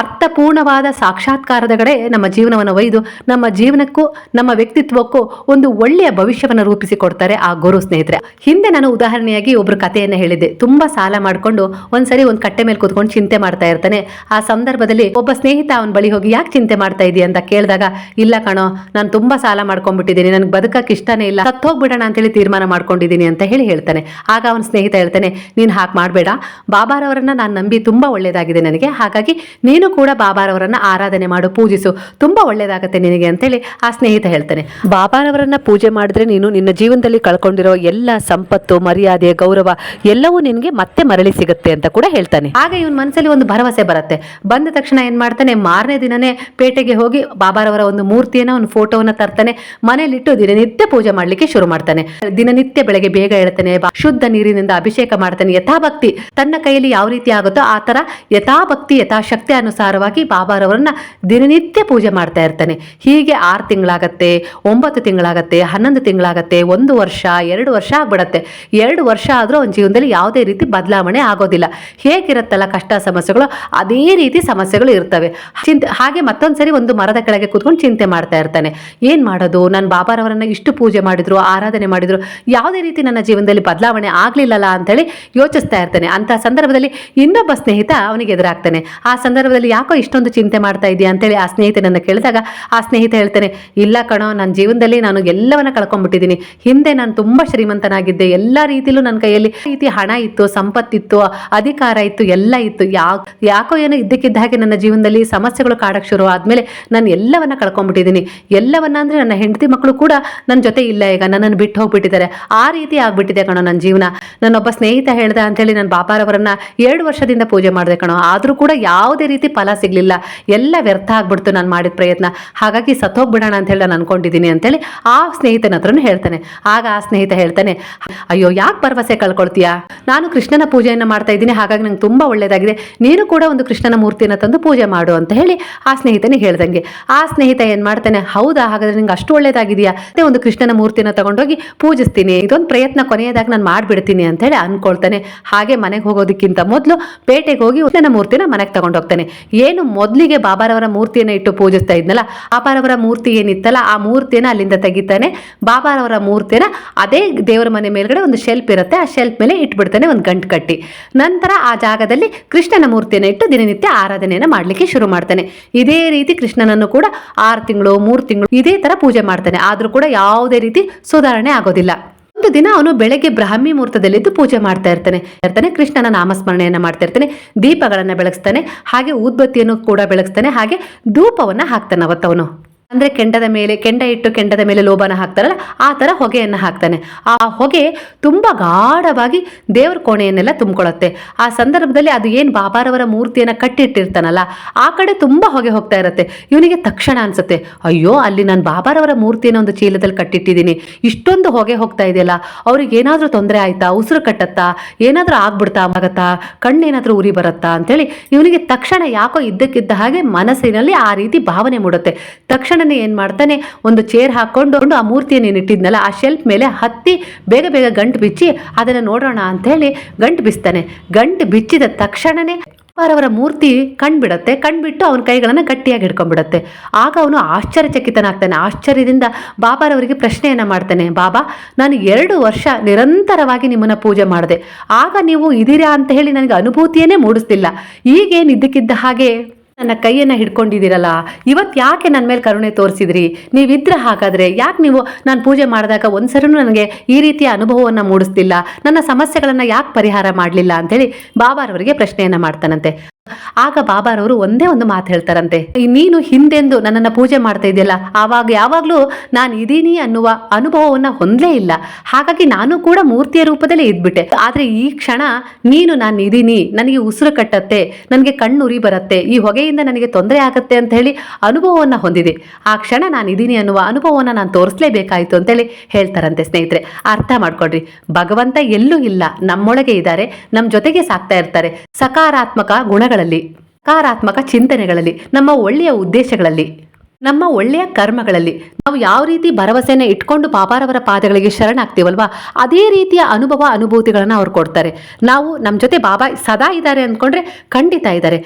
ಅರ್ಥಪೂರ್ಣವಾದ ಸಾಕ್ಷಾತ್ಕಾರದ ಕಡೆ ನಮ್ಮ ಜೀವನವನ್ನು ಒಯ್ದು, ನಮ್ಮ ಜೀವನಕ್ಕೂ, ನಮ್ಮ ವ್ಯಕ್ತಿತ್ವಕ್ಕೂ ಒಂದು ಒಳ್ಳೆಯ ಭವಿಷ್ಯವನ್ನು ರೂಪಿಸಿಕೊಡ್ತಾರೆ ಆ ಗುರು ಸ್ನೇಹಿತರೆ. ಹಿಂದೆ ನಾನು ಉದಾಹರಣೆಯಾಗಿ ಒಬ್ಬರು ಕಥೆಯನ್ನು ಹೇಳಿದ್ದೆ. ತುಂಬಾ ಸಾಲ ಮಾಡ್ಕೊಂಡು ಒಂದ್ಸರಿ ಒಂದು ಕಟ್ಟೆ ಮೇಲೆ ಕೂತ್ಕೊಂಡು ಚಿಂತೆ ಮಾಡ್ತಾ ಇರ್ತಾನೆ. ಆ ಸಂದರ್ಭದಲ್ಲಿ ಒಬ್ಬ ಸ್ನೇಹಿತ ಅವನ ಬಳಿ ಹೋಗಿ, ಯಾಕೆ ಚಿಂತೆ ಮಾಡ್ತಾ ಇದೀಯ? ಅಂತ ಕೇಳಿದಾಗ, ಇಲ್ಲ ಕಣೋ, ನಾನು ತುಂಬಾ ಸಾಲ ಮಾಡ್ಕೊಂಡ್ಬಿಟ್ಟಿದ್ದೀನಿ. ನನಗೆ ಬದುಕಕ್ಕೆ ಇಷ್ಟನೇ ಇಲ್ಲ. ಸತ್ತೋಗ್ಬಿಡೋಣ ಅಂತೇಳಿ ತೀರ್ಮಾನ ಮಾಡ್ಕೊಂಡಿದ್ದೀನಿ ಅಂತ ಹೇಳಿ ಹೇಳ್ತಾನೆ. ಆಗ ಅವನ ಸ್ನೇಹಿತ ಹೇಳ್ತಾನೆ, ನೀನು ಹಾಗೆ ಮಾಡಬೇಡ. ಬಾಬಾರವರನ್ನ ನಾನು ನಂಬಿ ತುಂಬಾ ಒಳ್ಳೇದಾಗಿದೆ ನನಗೆ. ಹಾಗಾಗಿ ನೀನು ಕೂಡ ಬಾಬಾರವರನ್ನ ಆರಾಧನೆ ಮಾಡು ಪೂಜಿಸು. ತುಂಬಾ ಒಳ್ಳೇದಾಗತ್ತೆ ನಿನಗೆ ಅಂತೇಳಿ ಆ ಸ್ನೇಹಿತ ಹೇಳ್ತಾನೆ. ಬಾಬಾರವರನ್ನ ಪೂಜೆ ಮಾಡಿದ್ರೆ ನೀನು ನಿನ್ನ ಜೀವನದಲ್ಲಿ ಕಳ್ಕೊಂಡಿರೋ ಎಲ್ಲ ಸಂಪತ್ತು ಮರ್ಯಾದೆ ಗೌರವ ಎಲ್ಲವೂ ನಿನಗೆ ಮತ್ತೆ ಮರಳಿ ಸಿಗುತ್ತೆ ಅಂತ ಕೂಡ ಹೇಳ್ತಾನೆ. ಆಗ ಇವನ್ ಮನಸ್ಸಲ್ಲಿ ಒಂದು ಭರವಸೆ ಬರುತ್ತೆ. ಬಂದ ತಕ್ಷಣ ಏನ್ ಮಾಡ್ತಾನೆ? ಮಾರನೇ ದಿನನೇ ಪೇಟೆಗೆ ಹೋಗಿ ಬಾಬಾರವರ ಒಂದು ಮೂರ್ತಿಯನ್ನ ಒಂದು ಫೋಟೋವನ್ನ ತರ್ತಾನೆ. ಮನೆಯಲ್ಲಿಟ್ಟು ದಿನನಿತ್ಯ ಪೂಜೆ ಮಾಡ್ಲಿಕ್ಕೆ ಶುರು ಮಾಡ್ತಾನೆ. ದಿನನಿತ್ಯ ಬೆಳಗ್ಗೆ ಬೇಗ ಹೇಳ್ತಾನೆ ಶುದ್ಧ ನೀರಿನಿಂದ ಅಭಿಷೇಕ ಮಾಡ್ತಾನೆ. ಯಥಾಭಕ್ತಿ ತನ್ನ ಕೈಯಲ್ಲಿ ಯಾವ ರೀತಿ ಆಗುತ್ತೋ ಆ ತರ ಯಥಾಭಕ್ತಿ ಯಥಾಶಕ್ತಿ ಅನುಸಾರವಾಗಿ ಬಾಬಾರವರನ್ನ ದಿನನಿತ್ಯ ಪೂಜೆ ಮಾಡ್ತಾ ಇರ್ತಾನೆ. ಹೀಗೆ ಆರು ತಿಂಗಳಾಗತ್ತೆ, ಒಂಬತ್ತು ತಿಂಗಳಾಗತ್ತೆ, ಹನ್ನೊಂದು ತಿಂಗಳಾಗತ್ತೆ, ಒಂದು ವರ್ಷ, ಎರಡು ವರ್ಷ ಆಗ್ಬಿಡತ್ತೆ. ಎರಡು ವರ್ಷ ಆದರೂ ಅವನ ಜೀವನದಲ್ಲಿ ಯಾವುದೇ ರೀತಿ ಬದಲಾವಣೆ ಆಗೋದಿಲ್ಲ. ಹೇಗಿರುತ್ತಲ್ಲ ಕಷ್ಟ ಸಮಸ್ಯೆಗಳು, ಅದೇ ರೀತಿ ಸಮಸ್ಯೆಗಳು ಇರ್ತವೆ. ಚಿಂತೆ, ಹಾಗೆ ಮತ್ತೊಂದು ಸರಿ ಒಂದು ಮರದ ಕೆಳಗೆ ಕೂತ್ಕೊಂಡು ಚಿಂತೆ ಮಾಡ್ತಾ ಇರ್ತಾನೆ. ಏನು ಮಾಡೋದು? ನಾನು ಬಾಬಾರವರನ್ನು ಇಷ್ಟು ಪೂಜೆ ಮಾಡಿದ್ರು, ಆರಾಧನೆ ಮಾಡಿದ್ರು, ಯಾವುದೇ ರೀತಿ ನನ್ನ ಜೀವನದಲ್ಲಿ ಬದಲಾವಣೆ ಆಗಲಿಲ್ಲಲ್ಲ ಅಂತೇಳಿ ಯೋಚಿಸ್ತಾ ಇರ್ತಾನೆ. ಅಂತ ಸಂದರ್ಭದಲ್ಲಿ ಇನ್ನೊಬ್ಬ ಸ್ನೇಹಿತ ಅವನಿಗೆ ಎದುರಾಗ್ತಾನೆ. ಆಗ್ತಾನೆ ಆ ಸಂದರ್ಭದಲ್ಲಿ ಯಾಕೋ ಇಷ್ಟೊಂದು ಚಿಂತೆ ಮಾಡ್ತಾ ಇದೆಯಾ ಅಂತೇಳಿ ಆ ಸ್ನೇಹಿತನನ್ನು ಕೇಳಿದಾಗ ಆ ಸ್ನೇಹಿತ ಹೇಳ್ತಾನೆ, ಇಲ್ಲ ಕಣೋ ನನ್ನ ಜೀವನದಲ್ಲಿ ನಾನು ಎಲ್ಲವನ್ನ ಕಳ್ಕೊಂಡ್ಬಿಟ್ಟಿದ್ದೀನಿ. ಹಿಂದೆ ನಾನು ತುಂಬ ಶ್ರೀಮಂತನಾಗಿದ್ದೆ. ಎಲ್ಲ ರೀತಿಲೂ ನನ್ನ ಕೈಯಲ್ಲಿ ರೀತಿ ಹಣ ಇತ್ತು, ಸಂಪತ್ತಿತ್ತು, ಅಧಿಕಾರ ಇತ್ತು, ಎಲ್ಲ ಇತ್ತು. ಯಾ, ಯಾಕೋ ಏನೋ ಇದ್ದಕ್ಕಿದ್ದ ಹಾಗೆ ನನ್ನ ಜೀವನದಲ್ಲಿ ಸಮಸ್ಯೆಗಳು ಕಾಡಕ್ಕೆ ಶುರು ಆದಮೇಲೆ ನಾನು ಎಲ್ಲವನ್ನ ಕಳ್ಕೊಂಡ್ಬಿಟ್ಟಿದ್ದೀನಿ. ಎಲ್ಲವನ್ನ ಅಂದ್ರೆ ನನ್ನ ಹೆಂಡತಿ ಮಕ್ಕಳು ಕೂಡ ನನ್ನ ಜೊತೆ ಇಲ್ಲ ಈಗ. ನನ್ನನ್ನು ಬಿಟ್ಟು ಹೋಗ್ಬಿಟ್ಟಿದ್ದಾರೆ. ಆ ರೀತಿ ಆಗ್ಬಿಟ್ಟಿದೆ ಕಣೋ ನನ್ನ ಜೀವನ. ನನ್ನೊಬ್ಬ ಸ್ನೇಹಿತ ಹೇಳ್ದ ಅಂತೇಳಿ ನಾನು ಬಾಪಾರವರನ್ನ ಎರಡು ವರ್ಷದಿಂದ ಪೂಜೆ ಮಾಡಿದೆ ಕಣೋ. ಆದರೂ ಕೂಡ ಯಾವುದೇ ರೀತಿ ಫಲ ಸಿಗಲಿಲ್ಲ. ಎಲ್ಲ ವ್ಯರ್ಥ ಆಗ್ಬಿಡ್ತು ನಾನು ಮಾಡಿದ ಪ್ರಯತ್ನ. ಹಾಗಾಗಿ ಸತ್ತೋಗ್ಬಿಡೋಣ ಅಂತ ಹೇಳಿ ನಾನು ಅನ್ಕೊಂಡಿದ್ದೀನಿ ಅಂತೇಳಿ ಆ ಸ್ನೇಹಿತನ ಹತ್ರನು ಹೇಳ್ತಾನೆ. ಆಗ ಆ ಸ್ನೇಹಿತ ಹೇಳ್ತಾನೆ, ಅಯ್ಯೋ, ಯಾಕೆ ಭರವಸೆ ಕಳ್ಕೊಳ್ತೀಯಾ? ನಾನು ಕೃಷ್ಣನ ಪೂಜೆಯನ್ನು ಮಾಡ್ತಾ ಇದ್ದೀನಿ. ಹಾಗಾಗಿ ನಂಗೆ ತುಂಬ ಒಳ್ಳೆಯದಾಗಿದೆ ನೀನು ಕೂಡ ಒಂದು ಕೃಷ್ಣನ ಮೂರ್ತಿಯನ್ನು ತಂದು ಪೂಜೆ ಮಾಡು ಅಂತ ಹೇಳಿ ಆ ಸ್ನೇಹಿತನಿಗೆ ಹೇಳ್ದಂಗೆ. ಆ ಸ್ನೇಹಿತ ಏನು ಮಾಡ್ತಾನೆ, ಹೌದಾ? ಹಾಗಾದ್ರೆ ನಿಂಗೆ ಅಷ್ಟು ಒಳ್ಳೇದಾಗಿದೆಯಾ? ಅದೇ ಒಂದು ಕೃಷ್ಣನ ಮೂರ್ತಿನ ತಗೊಂಡೋಗಿ ಪೂಜಿಸ್ತೀನಿ. ಇದೊಂದು ಪ್ರಯತ್ನ ಕೊನೆಯದಾಗಿ ನಾನು ಮಾಡಿಬಿಡ್ತೀನಿ ಅಂತ ಹೇಳಿ ಅನ್ಕೊಳ್ತಾನೆ. ಹಾಗೆ ಮನೆಗೆ ಹೋಗೋದಕ್ಕಿಂತ ಮೊದಲು ಪೇಟೆಗೆ ಹೋಗಿ ಕೃಷ್ಣನ ಮೂರ್ತಿನ ಮನೆಗೆ ತಗೊಂಡು ಹೋಗ್ತಾನೆ. ಏನು ಮೊದಲಿಗೆ ಬಾಬಾರವರ ಮೂರ್ತಿಯನ್ನು ಇಟ್ಟು ಪೂಜಿಸ್ತಾ ಇದ್ನಲ್ಲ ಬಾಬಾರವರ ಮೂರ್ತಿ ಏನಿತ್ತಲ್ಲ, ಆ ಮೂರ್ತಿಯನ್ನು ಅಲ್ಲಿಂದ ತೆಗಿತಾನೆ. ಬಾಬಾರವರ ಮೂರ್ತಿನ ಅದೇ ದೇವರ ಮನೆ ಮೇಲ್ಗಡೆ ಒಂದು ಶೆಲ್ಫ್ ಇರುತ್ತೆ, ಆ ಶೆಲ್ಫ್ ಮೇಲೆ ಇಟ್ಬಿಡ್ತಾನೆ ಒಂದು ಗಂಟು ಕಟ್ಟಿ. ನಂತರ ಆ ಜಾಗದಲ್ಲಿ ಕೃಷ್ಣನ ಮೂರ್ತಿಯನ್ನು ಇಟ್ಟು ದಿನನಿತ್ಯ ಆರಾಧನೆಯನ್ನು ಮಾಡಲಿಕ್ಕೆ ಶುರು ಮಾಡ್ತಾನೆ. ಇದೇ ರೀತಿ ಕೃಷ್ಣನನ್ನು ಕೂಡ ಆರು ತಿಂಗಳು, ಮೂರು ತಿಂಗಳು ಇದೇ ಥರ ಪೂಜೆ ಮಾಡ್ತಾನೆ. ಆದರೂ ಕೂಡ ಯಾವುದೇ ರೀತಿ ಸುಧಾರಣೆ ಆಗೋದಿಲ್ಲ. ಒಂದು ದಿನ ಅವನು ಬೆಳಗ್ಗೆ ಬ್ರಾಹ್ಮಿ ಮುಹೂರ್ತದಲ್ಲಿದ್ದು ಪೂಜೆ ಮಾಡ್ತಾ ಇರ್ತಾನೆ. ಇರ್ತಾನೆ, ಕೃಷ್ಣನ ನಾಮಸ್ಮರಣೆಯನ್ನ ಮಾಡ್ತಾ ಇರ್ತಾನೆ, ದೀಪಗಳನ್ನ ಬೆಳಗಿಸ್ತಾನೆ, ಹಾಗೆ ಊದ್ಬತ್ತಿಯನ್ನು ಕೂಡ ಬೆಳಗಿಸ್ತಾನೆ, ಹಾಗೆ ಧೂಪವನ್ನ ಹಾಕ್ತಾನೆ ಅವತ್ತವನು. ಅಂದ್ರೆ ಕೆಂಡದ ಮೇಲೆ, ಕೆಂಡ ಇಟ್ಟು ಕೆಂಡದ ಮೇಲೆ ಲೋಬನ ಹಾಕ್ತಾರಲ್ಲ, ಆ ತರ ಹೊಗೆಯನ್ನು ಹಾಕ್ತಾನೆ. ಆ ಹೊಗೆ ತುಂಬಾ ಗಾಢವಾಗಿ ದೇವ್ರ ಕೋಣೆಯನ್ನೆಲ್ಲ ತುಂಬಿಕೊಳ್ಳುತ್ತೆ ಆ ಸಂದರ್ಭದಲ್ಲಿ ಅದು ಏನು ಬಾಬಾರವರ ಮೂರ್ತಿಯನ್ನ ಕಟ್ಟಿಟ್ಟಿರ್ತಾನಲ್ಲ, ಆ ಕಡೆ ತುಂಬಾ ಹೊಗೆ ಹೋಗ್ತಾ ಇರುತ್ತೆ. ಇವನಿಗೆ ತಕ್ಷಣ ಅನ್ಸುತ್ತೆ, ಅಯ್ಯೋ, ಅಲ್ಲಿ ನಾನು ಬಾಬಾರವರ ಮೂರ್ತಿಯನ್ನು ಒಂದು ಚೀಲದಲ್ಲಿ ಕಟ್ಟಿಟ್ಟಿದ್ದೀನಿ. ಇಷ್ಟೊಂದು ಹೊಗೆ ಹೋಗ್ತಾ ಇದೆಯಲ್ಲ, ಅವ್ರಿಗೆ ಏನಾದ್ರೂ ತೊಂದರೆ ಆಯ್ತಾ? ಉಸಿರು ಕಟ್ಟತ್ತಾ? ಏನಾದರೂ ಆಗ್ಬಿಡ್ತಾ? ಆಗತ್ತಾ ಕಣ್ಣೇನಾದರೂ ಉರಿ ಬರುತ್ತಾ? ಅಂತೇಳಿ ಇವನಿಗೆ ತಕ್ಷಣ ಯಾಕೋ ಇದ್ದಕ್ಕಿದ್ದ ಹಾಗೆ ಮನಸ್ಸಿನಲ್ಲಿ ಆ ರೀತಿ ಭಾವನೆ ಮೂಡುತ್ತೆ. ತಕ್ಷಣನೇ ಏನ್ ಮಾಡ್ತಾನೆ? ಒಂದು ಚೇರ್ ಹಾಕೊಂಡು ಆ ಮೂರ್ತಿಯನ್ನು ಇಟ್ಟಿದ್ನಲ್ಲ, ಆ ಶೆಲ್ಫ್ ಮೇಲೆ ಹತ್ತಿ ಬೇಗ ಬೇಗ ಗಂಟು ಬಿಚ್ಚಿ ಅದನ್ನು ನೋಡೋಣ ಅಂತ ಹೇಳಿ ಗಂಟು ಬಿಸ್ತಾನೆ. ಗಂಟು ಬಿಚ್ಚಿದ ತಕ್ಷಣನೇ ಅವರವರ ಮೂರ್ತಿ ಕಣ್ಬಿಡತ್ತೆ. ಕಣ್ಬಿಟ್ಟು ಅವನ ಕೈಗಳನ್ನು ಗಟ್ಟಿಯಾಗಿ ಹಿಡ್ಕೊಂಡ್ಬಿಡತ್ತೆ. ಆಗ ಅವನು ಆಶ್ಚರ್ಯಚಕಿತನಾಗ್ತಾನೆ. ಆಶ್ಚರ್ಯದಿಂದ ಬಾಬಾರವರಿಗೆ ಪ್ರಶ್ನೆಯನ್ನು ಮಾಡ್ತಾನೆ, ಬಾಬಾ, ನಾನು ಎರಡು ವರ್ಷ ನಿರಂತರವಾಗಿ ನಿಮ್ಮನ್ನು ಪೂಜೆ ಮಾಡಿದೆ. ಆಗ ನೀವು ಇದೀರಾ ಅಂತ ಹೇಳಿ ನನಗೆ ಅನುಭೂತಿಯನ್ನೇ ಮೂಡಿಸ್ತಿಲ್ಲ ಈಗೇನು ಇದ್ದಕ್ಕಿದ್ದ ಹಾಗೆ ನನ್ನ ಕೈಯನ್ನ ಹಿಡ್ಕೊಂಡಿದ್ದೀರಲ್ಲ? ಇವತ್ತು ಯಾಕೆ ನನ್ನ ಮೇಲೆ ಕರುಣೆ ತೋರಿಸಿದ್ರಿ? ನೀವಿದ್ರೆ ಹಾಗಾದ್ರೆ ಯಾಕೆ ನೀವು ನಾನು ಪೂಜೆ ಮಾಡಿದಾಗ ಒಂದ್ಸರಿನೂ ನನಗೆ ಈ ರೀತಿಯ ಅನುಭವವನ್ನು ಮೂಡಿಸ್ತಿಲ್ಲ? ನನ್ನ ಸಮಸ್ಯೆಗಳನ್ನು ಯಾಕೆ ಪರಿಹಾರ ಮಾಡಲಿಲ್ಲ ಅಂತೇಳಿ ಬಾಬಾರವರಿಗೆ ಪ್ರಶ್ನೆಯನ್ನ ಮಾಡ್ತಾನಂತೆ. ಆಗ ಬಾಬಾರವರು ಒಂದೇ ಒಂದು ಮಾತು ಹೇಳ್ತಾರಂತೆ ನೀನು ಹಿಂದೆಂದು ನನ್ನನ್ನು ಪೂಜೆ ಮಾಡ್ತಾ ಇದೆಯಲ್ಲ, ಆವಾಗ ಯಾವಾಗಲೂ ನಾನು ಇದೀನಿ ಅನ್ನುವ ಅನುಭವವನ್ನು ಹೊಂದಲೇ ಇಲ್ಲ. ಹಾಗಾಗಿ ನಾನು ಕೂಡ ಮೂರ್ತಿಯ ರೂಪದಲ್ಲೇ ಇದ್ಬಿಟ್ಟೆ. ಆದರೆ ಈ ಕ್ಷಣ ನೀನು ನಾನು ಇದೀನಿ ನನಗೆ ಉಸಿರು ಕಟ್ಟತ್ತೆ, ನನಗೆ ಕಣ್ಣುರಿ ಬರುತ್ತೆ, ಈ ಹೊಗೆಯಿಂದ ನನಗೆ ತೊಂದರೆ ಆಗುತ್ತೆ ಅಂತ ಹೇಳಿ ಅನುಭವವನ್ನು ಹೊಂದಿದೆ. ಆ ಕ್ಷಣ ನಾನು ಇದೀನಿ ಅನ್ನುವ ಅನುಭವವನ್ನು ನಾನು ತೋರಿಸಲೇಬೇಕಾಯಿತು ಅಂತೇಳಿ ಹೇಳ್ತಾರಂತೆ ಸ್ನೇಹಿತರೆ. ಅರ್ಥ ಮಾಡ್ಕೊಡ್ರಿ ಭಗವಂತ ಎಲ್ಲೂ ಇಲ್ಲ, ನಮ್ಮೊಳಗೆ ಇದ್ದಾರೆ ನಮ್ಮ ಜೊತೆಗೆ ಸಾಕ್ತಾ ಇರ್ತಾರೆ. ಸಕಾರಾತ್ಮಕ ಗುಣಗಳಲ್ಲಿ ಕಾರಾತ್ಮಕ ಚಿಂತನೆಗಳಲ್ಲಿ ನಮ್ಮ ಒಳ್ಳೆಯ ಉದ್ದೇಶಗಳಲ್ಲಿ. ನಮ್ಮ ಒಳ್ಳೆಯ ಕರ್ಮಗಳಲ್ಲಿ ನಾವು ಯಾವ ರೀತಿ ಭರವಸೆನ ಇಟ್ಕೊಂಡು ಬಾಬಾರವರ ಪಾದಗಳಿಗೆ ಶರಣಾಗ್ತೀವಲ್ವಾ? ಅದೇ ರೀತಿಯ ಅನುಭವ, ಅನುಭೂತಿಗಳನ್ನು ಅವ್ರು ಕೊಡ್ತಾರೆ. ನಾವು ನಮ್ಮ ಜೊತೆ ಬಾಬಾ ಸದಾ ಇದ್ದಾರೆ ಅಂದ್ಕೊಂಡ್ರೆ ಖಂಡಿತ ಇದ್ದಾರೆ.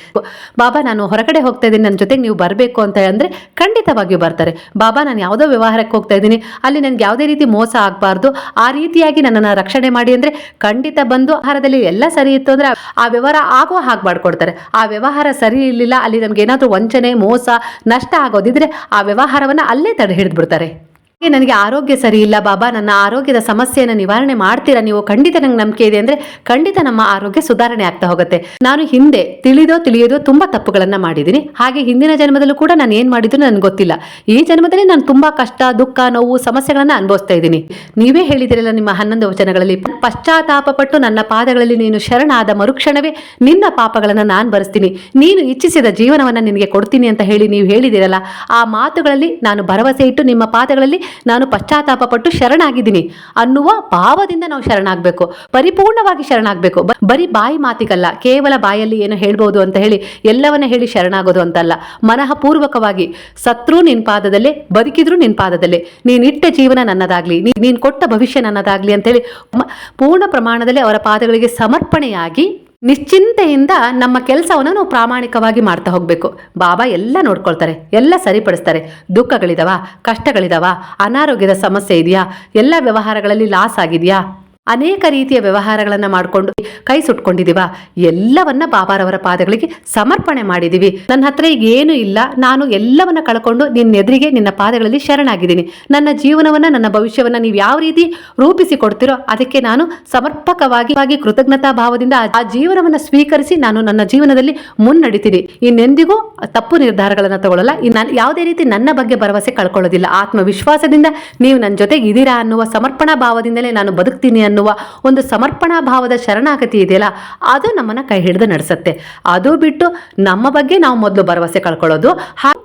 ಬಾಬಾ, ನಾನು ಹೊರಗಡೆ ಹೋಗ್ತಾ ಇದ್ದೀನಿ. ನನ್ನ ಜೊತೆಗೆ ನೀವು ಬರಬೇಕು ಅಂತ ಅಂದರೆ ಖಂಡಿತವಾಗಿಯೂ ಬರ್ತಾರೆ. ಬಾಬಾ, ನಾನು ಯಾವುದೋ ವ್ಯವಹಾರಕ್ಕೆ ಹೋಗ್ತಾ ಇದ್ದೀನಿ. ಅಲ್ಲಿ ನನಗೆ ಯಾವುದೇ ರೀತಿ ಮೋಸ ಆಗಬಾರ್ದು. ಆ ರೀತಿಯಾಗಿ ನನ್ನನ್ನು ರಕ್ಷಣೆ ಮಾಡಿ ಅಂದರೆ ಖಂಡಿತ ಬಂದು ಆಹಾರದಲ್ಲಿ ಎಲ್ಲ ಸರಿ ಇತ್ತು ಅಂದರೆ ಆ ವ್ಯವಹಾರ ಆಗೋ ಹಾಗೆ ಮಾಡಿಕೊಡ್ತಾರೆ. ಆ ವ್ಯವಹಾರ ಸರಿ ಇರಲಿಲ್ಲ, ಅಲ್ಲಿ ನಮ್ಗೆ ಏನಾದರೂ ವಂಚನೆ, ಮೋಸ, ನಷ್ಟ ಆಗೋದಿದ್ರೆ ಆ ವ್ಯವಹಾರವನ್ನು ಅಲ್ಲೇ ತಡೆ ಹಿಡಿದ್ಬಿಡ್ತಾರೆ ನನಗೆ ಆರೋಗ್ಯ ಸರಿ ಇಲ್ಲ, ಬಾಬಾ, ನನ್ನ ಆರೋಗ್ಯದ ಸಮಸ್ಯೆಯನ್ನು ನಿವಾರಣೆ ಮಾಡ್ತೀರಾ? ನೀವು ಖಂಡಿತ ನಂಗೆ ನಂಬಿಕೆ ಇದೆ ಅಂದ್ರೆ ಖಂಡಿತ ನಮ್ಮ ಆರೋಗ್ಯ ಸುಧಾರಣೆ ಆಗ್ತಾ ಹೋಗುತ್ತೆ. ನಾನು ಹಿಂದೆ ತಿಳಿದೋ ತಿಳಿಯೋದೋ ತುಂಬಾ ತಪ್ಪುಗಳನ್ನ ಮಾಡಿದ್ದೀನಿ. ಹಾಗೆ ಹಿಂದಿನ ಜನ್ಮದಲ್ಲೂ ಕೂಡ ನಾನು ಏನ್ ಮಾಡಿದ್ರು ನನಗೆ ಗೊತ್ತಿಲ್ಲ. ಈ ಜನ್ಮದಲ್ಲಿ ನಾನು ತುಂಬಾ ಕಷ್ಟ, ದುಃಖ, ನೋವು, ಸಮಸ್ಯೆಗಳನ್ನ ಅನುಭವಿಸ್ತಾ ಇದ್ದೀನಿ. ನೀವೇ ಹೇಳಿದಿರಲ್ಲ ನಿಮ್ಮ ಹನ್ನೊಂದು ವಚನಗಳಲ್ಲಿ ಪಶ್ಚಾತ್ತಾಪ ಪಟ್ಟು ನನ್ನ ಪಾದಗಳಲ್ಲಿ ನೀನು ಶರಣಾದ ಮರುಕ್ಷಣವೇ ನಿನ್ನ ಪಾಪಗಳನ್ನು ನಾನು ಬರೆಸ್ತೀನಿ ನೀನು ಇಚ್ಛಿಸಿದ ಜೀವನವನ್ನ ನಿನಗೆ ಕೊಡ್ತೀನಿ ಅಂತ ಹೇಳಿ ನೀವು ಹೇಳಿದಿರಲ್ಲ, ಆ ಮಾತುಗಳಲ್ಲಿ ನಾನು ಭರವಸೆ ಇಟ್ಟು ನಿಮ್ಮ ಪಾದಗಳಲ್ಲಿ ನಾನು ಪಶ್ಚಾತ್ತಾಪ ಪಟ್ಟು ಶರಣಾಗಿದ್ದೀನಿ ಅನ್ನುವ ಭಾವದಿಂದ ನಾವು ಶರಣಾಗಬೇಕು. ಪರಿಪೂರ್ಣವಾಗಿ ಶರಣಾಗಬೇಕು. ಬರೀ ಬಾಯಿ ಮಾತಿಗಲ್ಲ, ಕೇವಲ ಬಾಯಲ್ಲಿ ಏನು ಹೇಳ್ಬೋದು ಅಂತ ಹೇಳಿ ಎಲ್ಲವನ್ನ ಹೇಳಿ ಶರಣಾಗೋದು ಅಂತಲ್ಲ. ಮನಃಪೂರ್ವಕವಾಗಿ ಸತ್ರು ನಿನ್ ಪಾದದಲ್ಲೇ, ಬದುಕಿದ್ರು ನಿನ್ ಪಾದದಲ್ಲೇ. ನೀನಿಟ್ಟ ಜೀವನ ನನ್ನದಾಗ್ಲಿ ನೀನ್ ಕೊಟ್ಟ ಭವಿಷ್ಯ ನನ್ನದಾಗ್ಲಿ ಅಂತೇಳಿ ಮ- ಪೂರ್ಣ ಪ್ರಮಾಣದಲ್ಲಿ ಅವರ ಪಾದಗಳಿಗೆ ಸಮರ್ಪಣೆಯಾಗಿ ನಿಶ್ಚಿಂತೆಯಿಂದ ನಮ್ಮ ಕೆಲಸವನ್ನು ನಾವು ಪ್ರಾಮಾಣಿಕವಾಗಿ ಮಾಡ್ತಾ ಹೋಗಬೇಕು. ಬಾಬಾ ಎಲ್ಲ ನೋಡ್ಕೊಳ್ತಾರೆ, ಎಲ್ಲ ಸರಿಪಡಿಸ್ತಾರೆ. ದುಃಖಗಳಿದಾವ, ಕಷ್ಟಗಳಿದಾವ, ಅನಾರೋಗ್ಯದ ಸಮಸ್ಯೆ ಇದೆಯಾ, ಎಲ್ಲ ವ್ಯವಹಾರಗಳಲ್ಲಿ ಲಾಸ್ ಆಗಿದೆಯಾ? ಅನೇಕ ರೀತಿಯ ವ್ಯವಹಾರಗಳನ್ನು ಮಾಡಿಕೊಂಡು ಕೈ ಸುಟ್ಕೊಂಡಿದೀವ. ಎಲ್ಲವನ್ನ ಬಾಬಾರವರ ಪಾದಗಳಿಗೆ ಸಮರ್ಪಣೆ ಮಾಡಿದೀವಿ. ನನ್ನ ಹತ್ರ ಈಗ ಏನು ಇಲ್ಲ. ನಾನು ಎಲ್ಲವನ್ನ ಕಳ್ಕೊಂಡು ನಿನ್ನ ಎದುರಿಗೆ ನಿನ್ನ ಪಾದಗಳಲ್ಲಿ ಶರಣಾಗಿದ್ದೀನಿ. ನನ್ನ ಜೀವನವನ್ನ, ನನ್ನ ಭವಿಷ್ಯವನ್ನ ನೀವು ಯಾವ ರೀತಿ ರೂಪಿಸಿ ಕೊಡ್ತೀರೋ ಅದಕ್ಕೆ ನಾನು ಸಮರ್ಪಕವಾಗಿ ವಾಗಿ ಕೃತಜ್ಞತಾ ಭಾವದಿಂದ ಆ- ಜೀವನವನ್ನ ಸ್ವೀಕರಿಸಿ ನಾನು ನನ್ನ ಜೀವನದಲ್ಲಿ ಮುನ್ನಡೀತೀನಿ. ಇನ್ನೆಂದಿಗೂ ತಪ್ಪು ನಿರ್ಧಾರಗಳನ್ನು ತಗೊಳ್ಳಲ್ಲ. ನಾನು ಯಾವುದೇ ರೀತಿ ನನ್ನ ಬಗ್ಗೆ ಭರವಸೆ ಕಳ್ಕೊಳ್ಳೋದಿಲ್ಲ. ಆತ್ಮವಿಶ್ವಾಸದಿಂದ ನೀವು ನನ್ನ ಜೊತೆಗೆ ಇದ್ದೀರಾ ಅನ್ನುವ ಸಮರ್ಪಣಾ ಭಾವದಿಂದಲೇ ನಾನು ಬದುಕ್ತೀನಿ ಅನ್ನುವ ಒಂದು ಸಮರ್ಪಣಾ ಭಾವದ ಶರಣಾಗತಿ ಇದೆಯಲ್ಲ, ಅದು ನಮ್ಮನ್ನ ಕೈ ಹಿಡಿದು ನಡೆಸುತ್ತೆ. ಅದು ಬಿಟ್ಟು ನಮ್ಮ ಬಗ್ಗೆ ನಾವು ಮೊದಲು ಭರವಸೆ ಕಳ್ಕೊಳ್ಳೋದು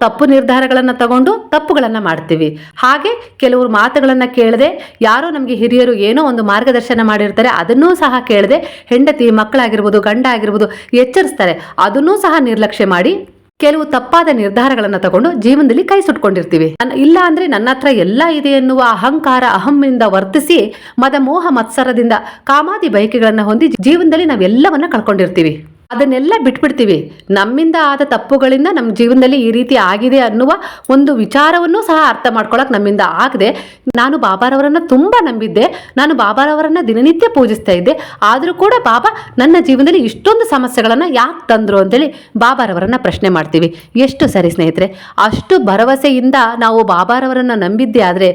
ತಪ್ಪು ನಿರ್ಧಾರಗಳನ್ನು ತಗೊಂಡು ತಪ್ಪುಗಳನ್ನು ಮಾಡ್ತೀವಿ. ಹಾಗೆ ಕೆಲವರು ಮಾತುಗಳನ್ನು ಕೇಳದೆ, ಯಾರೋ ನಮಗೆ ಹಿರಿಯರು ಏನೋ ಒಂದು ಮಾರ್ಗದರ್ಶನ ಮಾಡಿರ್ತಾರೆ, ಅದನ್ನೂ ಸಹ ಕೇಳದೆ, ಹೆಂಡತಿ ಮಕ್ಕಳಾಗಿರ್ಬೋದು, ಗಂಡ ಆಗಿರ್ಬೋದು, ಎಚ್ಚರಿಸ್ತಾರೆ, ಅದನ್ನೂ ಸಹ ನಿರ್ಲಕ್ಷ್ಯ ಮಾಡಿ ಕೆಲವು ತಪ್ಪಾದ ನಿರ್ಧಾರಗಳನ್ನು ತಗೊಂಡು ಜೀವನದಲ್ಲಿ ಕೈ ಸುಟ್ಕೊಂಡಿರ್ತೀವಿ. ಇಲ್ಲ ಅಂದ್ರೆ ನನ್ನ ಹತ್ರ ಎಲ್ಲ ಇದೆ ಎನ್ನುವ ಅಹಂಕಾರ ಅಹಮ್ಮಿಂದ ವರ್ತಿಸಿ ಮದ ಮೋಹ ಮತ್ಸರದಿಂದ ಕಾಮಾದಿ ಬಯಕೆಗಳನ್ನ ಹೊಂದಿ ಜೀವನದಲ್ಲಿ ನಾವೆಲ್ಲವನ್ನ ಕಳ್ಕೊಂಡಿರ್ತೀವಿ. ಅದನ್ನೆಲ್ಲ ಬಿಟ್ಬಿಡ್ತೀವಿ. ನಮ್ಮಿಂದ ಆದ ತಪ್ಪುಗಳಿಂದ ನಮ್ಮ ಜೀವನದಲ್ಲಿ ಈ ರೀತಿ ಆಗಿದೆ ಅನ್ನುವ ಒಂದು ವಿಚಾರವನ್ನು ಸಹ ಅರ್ಥ ಮಾಡ್ಕೊಳ್ಳೋಕೆ ನಮ್ಮಿಂದ ಆಗದೆ. ನಾನು ಬಾಬಾರವರನ್ನು ತುಂಬ ನಂಬಿದ್ದೆ. ನಾನು ಬಾಬಾರವರನ್ನು ದಿನನಿತ್ಯ ಪೂಜಿಸ್ತಾ ಇದ್ದೆ. ಆದರೂ ಕೂಡ ಬಾಬಾ, ನನ್ನ ಜೀವನದಲ್ಲಿ ಇಷ್ಟೊಂದು ಸಮಸ್ಯೆಗಳನ್ನು ಯಾಕೆ ತಂದರು ಅಂತೇಳಿ ಬಾಬಾರವರನ್ನು ಪ್ರಶ್ನೆ ಮಾಡ್ತೀವಿ. ಎಷ್ಟು ಸರಿ ಸ್ನೇಹಿತರೆ, ಅಷ್ಟು ಭರವಸೆಯಿಂದ ನಾವು ಬಾಬಾರವರನ್ನು ನಂಬಿದ್ದೆ ಆದರೆ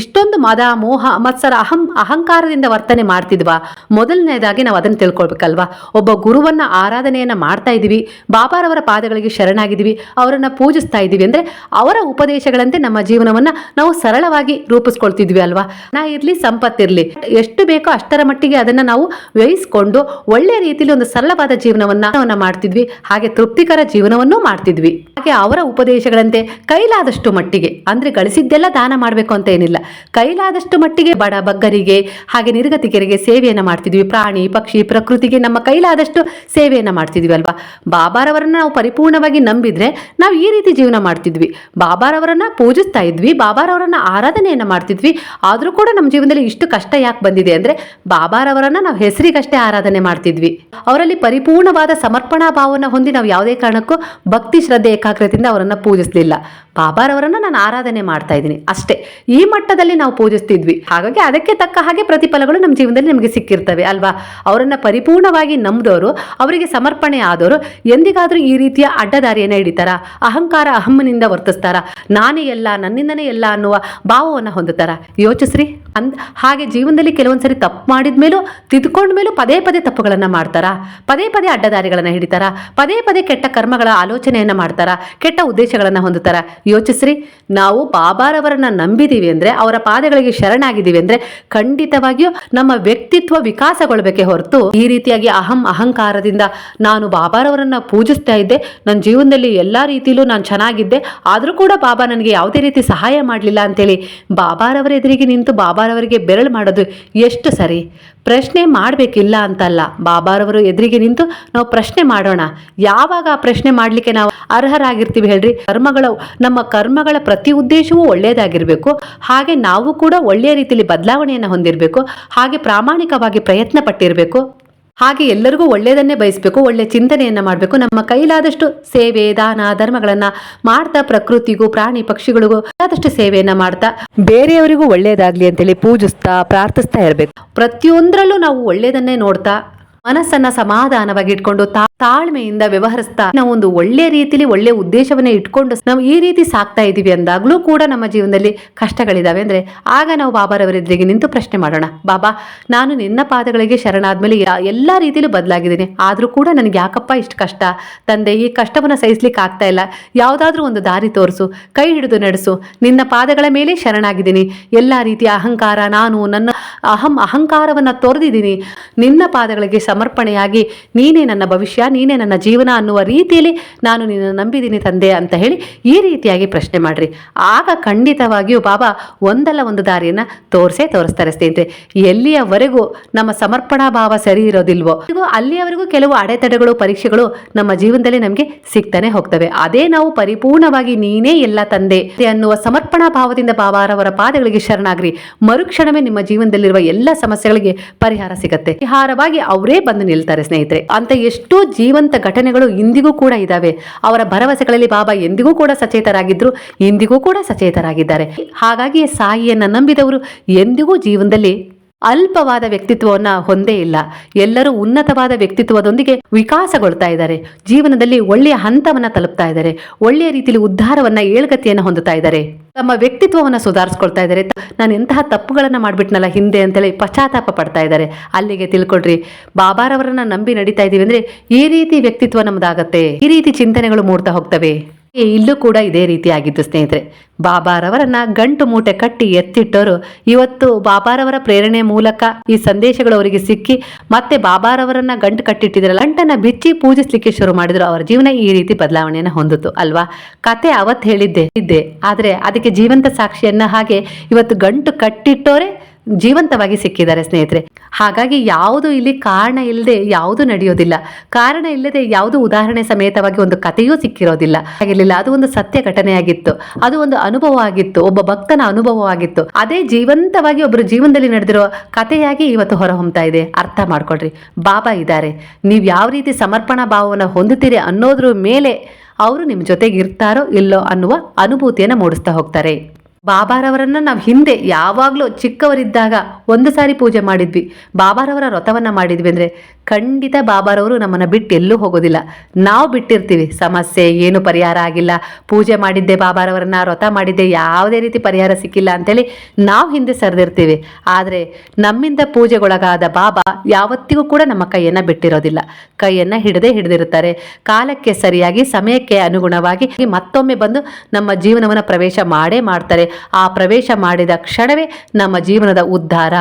ಇಷ್ಟೊಂದು ಮದ, ಮೋಹ, ಮತ್ಸರ, ಅಹಂ, ಅಹಂಕಾರದಿಂದ ವರ್ತನೆ ಮಾಡ್ತಿದ್ವಾ? ಮೊದಲನೇದಾಗಿ ನಾವು ಅದನ್ನು ತಿಳ್ಕೊಳ್ಬೇಕಲ್ವಾ? ಒಬ್ಬ ಗುರುವನ್ನ ಆರಾಧನೆಯನ್ನ ಮಾಡ್ತಾ ಇದ್ದೀವಿ. ಬಾಬಾರವರ ಪಾದಗಳಿಗೆ ಶರಣಾಗಿದ್ದೀವಿ. ಅವರನ್ನು ಪೂಜಿಸ್ತಾ ಇದ್ದೀವಿ. ಅಂದರೆ ಅವರ ಉಪದೇಶಗಳಂತೆ ನಮ್ಮ ಜೀವನವನ್ನು ನಾವು ಸರಳವಾಗಿ ರೂಪಿಸ್ಕೊಳ್ತಿದ್ವಿ ಅಲ್ವಾ? ನಾ ಇರಲಿ ಸಂಪತ್ತಿರಲಿ ಎಷ್ಟು ಬೇಕೋ ಅಷ್ಟರ ಮಟ್ಟಿಗೆ ಅದನ್ನು ನಾವು ವ್ಯಯಿಸ್ಕೊಂಡು ಒಳ್ಳೆಯ ರೀತಿಯಲ್ಲಿ ಒಂದು ಸರಳವಾದ ಜೀವನವನ್ನು ನಾವು ಮಾಡ್ತಿದ್ವಿ. ಹಾಗೆ ತೃಪ್ತಿಕರ ಜೀವನವನ್ನೂ ಮಾಡ್ತಿದ್ವಿ. ಹಾಗೆ ಅವರ ಉಪದೇಶಗಳಂತೆ ಕೈಲಾದಷ್ಟು ಮಟ್ಟಿಗೆ, ಅಂದ್ರೆ ಗಳಿಸಿದ್ದೆಲ್ಲ ದಾನ ಮಾಡಬೇಕು ಅಂತ ಏನಿಲ್ಲ. ಕೈಲಾದಷ್ಟು ಮಟ್ಟಿಗೆ ಬಡ ಬಗ್ಗರಿಗೆ, ಹಾಗೆ ನಿರ್ಗತಿಕರಿಗೆ ಸೇವೆಯನ್ನು ಮಾಡ್ತಿದ್ವಿ. ಪ್ರಾಣಿ, ಪಕ್ಷಿ, ಪ್ರಕೃತಿಗೆ ನಮ್ಮ ಕೈಲಾದಷ್ಟು ಸೇವೆಯನ್ನ ಮಾಡ್ತಿದ್ವಿ ಅಲ್ವಾ? ಬಾಬಾರವರನ್ನ ನಾವು ಪರಿಪೂರ್ಣವಾಗಿ ನಂಬಿದ್ರೆ ನಾವು ಈ ರೀತಿ ಜೀವನ ಮಾಡ್ತಿದ್ವಿ. ಬಾಬಾರವರನ್ನ ಪೂಜಿಸ್ತಾ ಇದ್ವಿ, ಬಾಬಾರವರನ್ನ ಆರಾಧನೆಯನ್ನ ಮಾಡ್ತಿದ್ವಿ. ಆದರೂ ಕೂಡ ನಮ್ಮ ಜೀವನದಲ್ಲಿ ಇಷ್ಟು ಕಷ್ಟ ಯಾಕೆ ಬಂದಿದೆ ಅಂದ್ರೆ ಬಾಬಾರವರನ್ನ ನಾವು ಹೆಸರಿಗಷ್ಟೇ ಆರಾಧನೆ ಮಾಡ್ತಿದ್ವಿ. ಅವರಲ್ಲಿ ಪರಿಪೂರ್ಣವಾದ ಸಮರ್ಪಣಾ ಭಾವವನ್ನು ಹೊಂದಿ ನಾವು ಯಾವುದೇ ಕಾರಣಕ್ಕೂ ಭಕ್ತಿ ಶ್ರದ್ಧೆ ಏಕಾಗ್ರತೆಯಿಂದ ಅವರನ್ನು ಪೂಜಿಸಲಿಲ್ಲ. ಬಾಬಾರವರನ್ನ ನಾನು ಆರಾಧನೆ ಮಾಡ್ತಾ ಇದ್ದೀನಿ. ಅಷ್ಟೇ, ಈ ಮಟ್ಟದಲ್ಲಿ ನಾವು ಪೂಜಿಸ್ತಿದ್ವಿ. ಹಾಗಾಗಿ ಅದಕ್ಕೆ ತಕ್ಕ ಹಾಗೆ ಪ್ರತಿಫಲಗಳು ನಮ್ಮ ಜೀವನದಲ್ಲಿ ನಮಗೆ ಸಿಕ್ಕಿರ್ತವೆ, ಅಲ್ವಾ? ಅವರನ್ನು ಪರಿಪೂರ್ಣವಾಗಿ ನಂಬಿದವರು ಅವರಿಗೆ ಸಮರ್ಪಣೆ ಆದವರು ಎಂದಿಗಾದರೂ ಈ ರೀತಿಯ ಅಡ್ಡದಾರಿಯನ್ನು ಹಿಡಿತಾರ? ಅಹಂಕಾರ ಅಹಮ್ಮನಿಂದ ವರ್ತಿಸ್ತಾರ? ನಾನೇ ಎಲ್ಲ, ನನ್ನಿಂದನೇ ಎಲ್ಲ ಅನ್ನುವ ಭಾವವನ್ನು ಹೊಂದುತ್ತಾರ? ಯೋಚಿಸ್ರಿ. ಅಂದ್, ಹಾಗೆ ಜೀವನದಲ್ಲಿ ಕೆಲವೊಂದ್ಸರಿ ತಪ್ಪು ಮಾಡಿದ ಮೇಲೂ, ತಿದ್ಕೊಂಡ ಮೇಲೂ ಪದೇ ಪದೇ ತಪ್ಪುಗಳನ್ನು ಮಾಡ್ತಾರ? ಪದೇ ಪದೇ ಅಡ್ಡದಾರಿಗಳನ್ನು ಹಿಡಿತಾರ? ಪದೇ ಪದೇ ಕೆಟ್ಟ ಕರ್ಮಗಳ ಆಲೋಚನೆಯನ್ನ ಮಾಡ್ತಾರ? ಕೆಟ್ಟ ಉದ್ದೇಶಗಳನ್ನು ಹೊಂದುತ್ತಾರ? ಯೋಚಿಸ್ರಿ. ನಾವು ಬಾಬಾರವರನ್ನ ನಂಬಿದೀವಿ ಅಂದ್ರೆ, ಅವರ ಪಾದಗಳಿಗೆ ಶರಣಾಗಿದ್ದೀವಿ ಅಂದ್ರೆ, ಖಂಡಿತವಾಗಿಯೂ ನಮ್ಮ ವ್ಯಕ್ತಿತ್ವ ವಿಕಾಸಗೊಳ್ಬೇಕೆ ಹೊರತು ಈ ರೀತಿಯಾಗಿ ಅಹಂ ಅಹಂಕಾರದಿಂದ ನಾನು ಬಾಬಾರವರನ್ನ ಪೂಜಿಸ್ತಾ ಇದ್ದೆ. ನನ್ನ ಜೀವನದಲ್ಲಿ ಎಲ್ಲಾ ರೀತಿಲೂ ನಾನು ಚೆನ್ನಾಗಿದ್ದೆ. ಆದರೂ ಕೂಡ ಬಾಬಾ ನನಗೆ ಯಾವುದೇ ರೀತಿ ಸಹಾಯ ಮಾಡಲಿಲ್ಲ ಅಂತೇಳಿ ಬಾಬಾರವರ ಎದುರಿಗೆ ನಿಂತು ಬಾಬಾರವರಿಗೆ ಬೆರಳು ಮಾಡೋದು ಎಷ್ಟು ಸರಿ. ಪ್ರಶ್ನೆ ಮಾಡಬೇಕಿಲ್ಲ ಅಂತಲ್ಲ. ಬಾಬಾರವರು ಎದುರಿಗೆ ನಿಂತು ನಾವು ಪ್ರಶ್ನೆ ಮಾಡೋಣ. ಯಾವಾಗ ಆ ಪ್ರಶ್ನೆ ಮಾಡಲಿಕ್ಕೆ ನಾವು ಅರ್ಹರಾಗಿರ್ತೀವಿ ಹೇಳ್ರಿ? ಕರ್ಮಗಳ, ನಮ್ಮ ಕರ್ಮಗಳ ಪ್ರತಿ ಉದ್ದೇಶವೂ ಒಳ್ಳೆಯದಾಗಿರಬೇಕು. ಹಾಗೆ ನಾವು ಕೂಡ ಒಳ್ಳೆಯ ರೀತಿಯಲ್ಲಿ ಬದಲಾವಣೆಯನ್ನು ಹೊಂದಿರಬೇಕು. ಹಾಗೆ ಪ್ರಾಮಾಣಿಕವಾಗಿ ಪ್ರಯತ್ನ ಪಟ್ಟಿರಬೇಕು ಹಾಗೆ ಎಲ್ಲರಿಗೂ ಒಳ್ಳೆಯದನ್ನೇ ಬಯಸಬೇಕು, ಒಳ್ಳೆ ಚಿಂತನೆಯನ್ನ ಮಾಡಬೇಕು. ನಮ್ಮ ಕೈಲಾದಷ್ಟು ಸೇವೆ, ದಾನ, ಧರ್ಮಗಳನ್ನ ಮಾಡ್ತಾ ಪ್ರಕೃತಿಗೂ, ಪ್ರಾಣಿ ಪಕ್ಷಿಗಳಿಗೂ ಆದಷ್ಟು ಸೇವೆಯನ್ನ ಮಾಡ್ತಾ ಬೇರೆಯವರಿಗೂ ಒಳ್ಳೆಯದಾಗಲಿ ಅಂತೇಳಿ ಪೂಜಿಸ್ತಾ ಪ್ರಾರ್ಥಿಸ್ತಾ ಇರಬೇಕು. ಪ್ರತಿಯೊಂದರಲ್ಲೂ ನಾವು ಒಳ್ಳೆಯದನ್ನೇ ನೋಡ್ತಾ ಮನಸ್ಸನ್ನ ಸಮಾಧಾನವಾಗಿ ಇಟ್ಕೊಂಡು ತಾಳ್ಮೆಯಿಂದ ವ್ಯವಹರಿಸ್ತಾ ನಾವು ಒಂದು ಒಳ್ಳೆ ರೀತಿಯಲ್ಲಿ ಒಳ್ಳೆ ಉದ್ದೇಶವನ್ನ ಇಟ್ಕೊಂಡು ನಾವು ಈ ರೀತಿ ಸಾಕ್ತಾ ಇದೀವಿ ಅಂದಾಗ್ಲೂ ಕೂಡ ನಮ್ಮ ಜೀವನದಲ್ಲಿ ಕಷ್ಟಗಳಿದಾವೆ. ಅಂದ್ರೆ ಆಗ ನಾವು ಬಾಬಾರವರ ಎದುರಿಗೆ ನಿಂತು ಪ್ರಶ್ನೆ ಮಾಡೋಣ, ಬಾಬಾ, ನಾನು ನಿನ್ನ ಪಾದಗಳಿಗೆ ಶರಣಾದ್ಮೇಲೆ ಎಲ್ಲಾ ರೀತಿಯಲ್ಲೂ ಬದಲಾಗಿದ್ದೀನಿ. ಆದ್ರೂ ಕೂಡ ನನಗೆ ಯಾಕಪ್ಪ ಇಷ್ಟು ಕಷ್ಟ? ತಂದೆ, ಈ ಕಷ್ಟವನ್ನ ಸಹಿಸ್ಲಿಕ್ಕೆ ಆಗ್ತಾ ಇಲ್ಲ. ಯಾವ್ದಾದ್ರೂ ಒಂದು ದಾರಿ ತೋರಿಸು, ಕೈ ಹಿಡಿದು ನಡೆಸು. ನಿನ್ನ ಪಾದಗಳ ಮೇಲೆ ಶರಣಾಗಿದ್ದೀನಿ. ಎಲ್ಲಾ ರೀತಿಯ ಅಹಂಕಾರ, ನಾನು ನನ್ನ ಅಹಂ, ಅಹಂಕಾರವನ್ನ ತೊರೆದಿದ್ದೀನಿ. ನಿನ್ನ ಪಾದಗಳಿಗೆ ಸಮರ್ಪಣೆಯಾಗಿ ನೀನೇ ನನ್ನ ಭವಿಷ್ಯ ನೀನೇ ನನ್ನ ಜೀವನ ಅನ್ನುವ ರೀತಿಯಲ್ಲಿ ನಾನು ನಿನ್ನ ನಂಬಿದ್ದೀನಿ ತಂದೆ ಅಂತ ಹೇಳಿ ಈ ರೀತಿಯಾಗಿ ಪ್ರಶ್ನೆ ಮಾಡ್ರಿ. ಆಗ ಖಂಡಿತವಾಗಿಯೂ ಬಾಬಾ ಒಂದಲ್ಲ ಒಂದು ದಾರಿಯನ್ನು ತೋರಿಸೇ ತೋರಿಸ್ತಾರೆ ಸ್ನೇಹಿತರೆ. ಎಲ್ಲಿಯವರೆಗೂ ನಮ್ಮ ಸಮರ್ಪಣಾ ಭಾವ ಸರಿ ಇರೋದಿಲ್ವೋ ಅಲ್ಲಿಯವರೆಗೂ ಕೆಲವು ಅಡೆತಡೆಗಳು, ಪರೀಕ್ಷೆಗಳು ನಮ್ಮ ಜೀವನದಲ್ಲಿ ನಮಗೆ ಸಿಗ್ತಾನೆ ಹೋಗ್ತವೆ. ಅದೇ ನಾವು ಪರಿಪೂರ್ಣವಾಗಿ ನೀನೇ ಎಲ್ಲ ತಂದೆ ಅನ್ನುವ ಸಮರ್ಪಣಾ ಭಾವದಿಂದ ಬಾಬಾರವರ ಪಾದಗಳಿಗೆ ಶರಣಾಗ್ರಿ. ಮರುಕ್ಷಣವೇ ನಿಮ್ಮ ಜೀವನದಲ್ಲಿರುವ ಎಲ್ಲ ಸಮಸ್ಯೆಗಳಿಗೆ ಪರಿಹಾರ ಸಿಗುತ್ತೆ. ಪರಿಹಾರವಾಗಿ ಅವರೇ ಬಂದು ನಿಲ್ತಾರೆ ಸ್ನೇಹಿತರೆ. ಅಂತ ಎಷ್ಟೋ ಜೀವಂತ ಘಟನೆಗಳು ಇಂದಿಗೂ ಕೂಡ ಇದ್ದಾವೆ ಅವರ ಭರವಸೆಗಳಲ್ಲಿ ಬಾಬಾ ಎಂದಿಗೂ ಕೂಡ ಸಚೇತರಾಗಿದ್ದರು ಇಂದಿಗೂ ಕೂಡ ಸಚೇತರಾಗಿದ್ದಾರೆ. ಹಾಗಾಗಿ ಸಾಯಿಯನ್ನ ನಂಬಿದವರು ಎಂದಿಗೂ ಜೀವನದಲ್ಲಿ ಅಲ್ಪವಾದ ವ್ಯಕ್ತಿತ್ವವನ್ನ ಹೊಂದೇ ಇಲ್ಲ. ಎಲ್ಲರೂ ಉನ್ನತವಾದ ವ್ಯಕ್ತಿತ್ವದೊಂದಿಗೆ ವಿಕಾಸಗೊಳ್ತಾ ಇದ್ದಾರೆ. ಜೀವನದಲ್ಲಿ ಒಳ್ಳೆಯ ಹಂತವನ್ನ ತಲುಪ್ತಾ ಇದ್ದಾರೆ. ಒಳ್ಳೆಯ ರೀತಿಯಲ್ಲಿ ಉದ್ಧಾರವನ್ನ, ಏಳ್ಗತಿಯನ್ನು ಹೊಂದುತ್ತಾ ಇದ್ದಾರೆ. ತಮ್ಮ ವ್ಯಕ್ತಿತ್ವವನ್ನ ಸುಧಾರಿಸ್ಕೊಳ್ತಾ ಇದ್ದಾರೆ. ನಾನು ಎಂತಹ ತಪ್ಪುಗಳನ್ನ ಮಾಡಿಬಿಟ್ನಲ್ಲ ಹಿಂದೆ ಅಂತೇಳಿ ಪಶ್ಚಾತ್ತಾಪ ಪಡ್ತಾ ಇದ್ದಾರೆ. ಅಲ್ಲಿಗೆ ತಿಳ್ಕೊಳ್ರಿ. ಬಾಬಾರವರನ್ನ ನಂಬಿ ನಡೀತಾ ಇದ್ದೀವಿ ಅಂದ್ರೆ ಈ ರೀತಿ ವ್ಯಕ್ತಿತ್ವ ನಮ್ದಾಗತ್ತೆ. ಈ ರೀತಿ ಚಿಂತನೆಗಳು ಮೂಡ್ತಾ ಹೋಗ್ತವೆ. ಇಲ್ಲೂ ಕೂಡ ಇದೇ ರೀತಿ ಆಗಿದ್ದು ಸ್ನೇಹಿತರೆ. ಬಾಬಾರವರನ್ನ ಗಂಟು ಮೂಟೆ ಕಟ್ಟಿ ಎತ್ತಿಟ್ಟವರು ಇವತ್ತು ಬಾಬಾರವರ ಪ್ರೇರಣೆ ಮೂಲಕ ಈ ಸಂದೇಶಗಳು ಅವರಿಗೆ ಸಿಕ್ಕಿ ಮತ್ತೆ ಬಾಬಾರವರನ್ನ ಗಂಟು ಕಟ್ಟಿಟ್ಟಿದ್ರಲ್ಲ, ಗಂಟನ್ನ ಬಿಚ್ಚಿ ಪೂಜಿಸ್ಲಿಕ್ಕೆ ಶುರು ಮಾಡಿದ್ರು. ಅವರ ಜೀವನ ಈ ರೀತಿ ಬದಲಾವಣೆಯನ್ನು ಹೊಂದಿತು ಅಲ್ವಾ? ಕತೆ ಅವತ್ತು ಹೇಳಿದ್ದೆ, ಇದ್ದೆ. ಆದರೆ ಅದಕ್ಕೆ ಜೀವಂತ ಸಾಕ್ಷಿಯನ್ನ ಹಾಗೆ ಇವತ್ತು ಗಂಟು ಕಟ್ಟಿಟ್ಟೋರೆ ಜೀವಂತವಾಗಿ ಸಿಕ್ಕಿದ್ದಾರೆ ಸ್ನೇಹಿತರೆ. ಹಾಗಾಗಿ ಯಾವುದು ಇಲ್ಲಿ ಕಾರಣ ಇಲ್ಲದೆ ಯಾವುದು ನಡೆಯೋದಿಲ್ಲ. ಕಾರಣ ಇಲ್ಲದೆ ಯಾವುದು ಉದಾಹರಣೆ ಸಮೇತವಾಗಿ ಒಂದು ಕಥೆಯೂ ಸಿಕ್ಕಿರೋದಿಲ್ಲ. ಆಗಿರಲಿಲ್ಲ. ಅದು ಒಂದು ಸತ್ಯ ಘಟನೆಯಾಗಿತ್ತು. ಅದು ಒಂದು ಅನುಭವ ಆಗಿತ್ತು. ಒಬ್ಬ ಭಕ್ತನ ಅನುಭವವಾಗಿತ್ತು ಅದೇ ಜೀವಂತವಾಗಿ ಒಬ್ಬರು ಜೀವನದಲ್ಲಿ ನಡೆದಿರೋ ಕಥೆಯಾಗಿ ಇವತ್ತು ಹೊರಹೊಮ್ತಾ ಇದೆ. ಅರ್ಥ ಮಾಡ್ಕೊಳ್ರಿ. ಬಾಬಾ ಇದ್ದಾರೆ. ನೀವು ಯಾವ ರೀತಿ ಸಮರ್ಪಣಾ ಭಾವವನ್ನು ಹೊಂದುತ್ತೀರಿ ಅನ್ನೋದ್ರ ಮೇಲೆ ಅವರು ನಿಮ್ಮ ಜೊತೆಗೆ ಇರ್ತಾರೋ ಇಲ್ಲೋ ಅನ್ನುವ ಅನುಭೂತಿಯನ್ನು ಮೂಡಿಸ್ತಾ ಹೋಗ್ತಾರೆ. ಬಾಬಾರವರನ್ನ ನಾವು ಹಿಂದೆ ಯಾವಾಗಲೂ ಚಿಕ್ಕವರಿದ್ದಾಗ ಒಂದು ಸಾರಿ ಪೂಜೆ ಮಾಡಿದ್ವಿ. ಬಾಬಾರವರ ವ್ರತವನ್ನ ಮಾಡಿದ್ವಿ ಅಂದ್ರೆ ಖಂಡಿತ ಬಾಬಾರವರು ನಮ್ಮನ್ನ ಬಿಟ್ಟು ಎಲ್ಲೂ ಹೋಗೋದಿಲ್ಲ. ನಾವು ಬಿಟ್ಟಿರ್ತೀವಿ. ಸಮಸ್ಯೆ, ಏನು ಪರಿಹಾರ ಆಗಿಲ್ಲ. ಪೂಜೆ ಮಾಡಿದ್ದೆ ಬಾಬಾರವರನ್ನ, ವ್ರತ ಮಾಡಿದ್ದೆ, ಯಾವುದೇ ರೀತಿ ಪರಿಹಾರ ಸಿಕ್ಕಿಲ್ಲ ಅಂತೇಳಿ ನಾವು ಹಿಂದೆ ಸರಿದಿರ್ತೀವಿ. ಆದರೆ ನಮ್ಮಿಂದ ಪೂಜೆಗೊಳಗಾದ ಬಾಬಾ ಯಾವತ್ತಿಗೂ ಕೂಡ ನಮ್ಮ ಕೈಯನ್ನ ಬಿಟ್ಟಿರೋದಿಲ್ಲ. ಕೈಯನ್ನ ಹಿಡದೆ ಹಿಡಿದಿರುತ್ತಾರೆ. ಕಾಲಕ್ಕೆ ಸರಿಯಾಗಿ, ಸಮಯಕ್ಕೆ ಅನುಗುಣವಾಗಿ ಮತ್ತೊಮ್ಮೆ ಬಂದು ನಮ್ಮ ಜೀವನವನ್ನು ಪ್ರವೇಶ ಮಾಡೇ ಮಾಡ್ತಾರೆ. ಆ ಪ್ರವೇಶ ಮಾಡಿದ ಕ್ಷಣವೇ ನಮ್ಮ ಜೀವನದ ಉದ್ಧಾರ,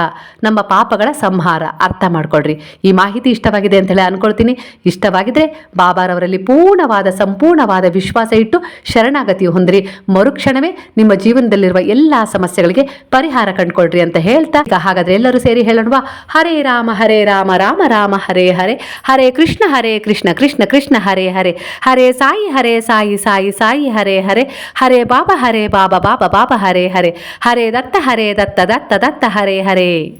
ನಮ್ಮ ಪಾಪಗಳ ಸಂಹಾರ. ಅರ್ಥ ಮಾಡ್ಕೊಳ್ರಿ. ಈ ಮಾಹಿತಿ ಇಷ್ಟವಾಗಿದೆ ಅಂತ ಹೇಳಿ ಅನ್ಕೊಳ್ತೀನಿ. ಇಷ್ಟವಾಗಿದ್ರೆ ಬಾಬಾರವರಲ್ಲಿ ಪೂರ್ಣವಾದ, ಸಂಪೂರ್ಣವಾದ ವಿಶ್ವಾಸ ಇಟ್ಟು ಶರಣಾಗತಿ ಹೊಂದ್ರಿ. ಮರುಕ್ಷಣವೇ ನಿಮ್ಮ ಜೀವನದಲ್ಲಿರುವ ಎಲ್ಲಾ ಸಮಸ್ಯೆಗಳಿಗೆ ಪರಿಹಾರ ಕಂಡ್ಕೊಳ್ರಿ ಅಂತ ಹೇಳ್ತಾ ಹಾಗಾದ್ರೆ ಎಲ್ಲರೂ ಸೇರಿ ಹೇಳೋಣವಾ? ಹರೇ ರಾಮ ಹರೇ ರಾಮ ರಾಮ ರಾಮ, ಹರೇ ಹರೇ. ಹರೇ ಕೃಷ್ಣ ಹರೇ ಕೃಷ್ಣ ಕೃಷ್ಣ ಕೃಷ್ಣ, ಹರೇ ಹರೇ. ಹರೇ ಸಾಯಿ ಹರೇ ಸಾಯಿ ಸಾಯಿ ಸಾಯಿ, ಹರೇ ಹರೇ. ಹರೇ ಬಾಬಾ ಹರೇ ಬಾಬಾ ಬಾಬಾ ಬಾಬಾ ಹರೇ ಹರೇ. ಹರೇ ದತ್ತ ಹರೇ ದತ್ತ ದತ್ತ ದತ್ತ ಹರೇ ಹರೇ.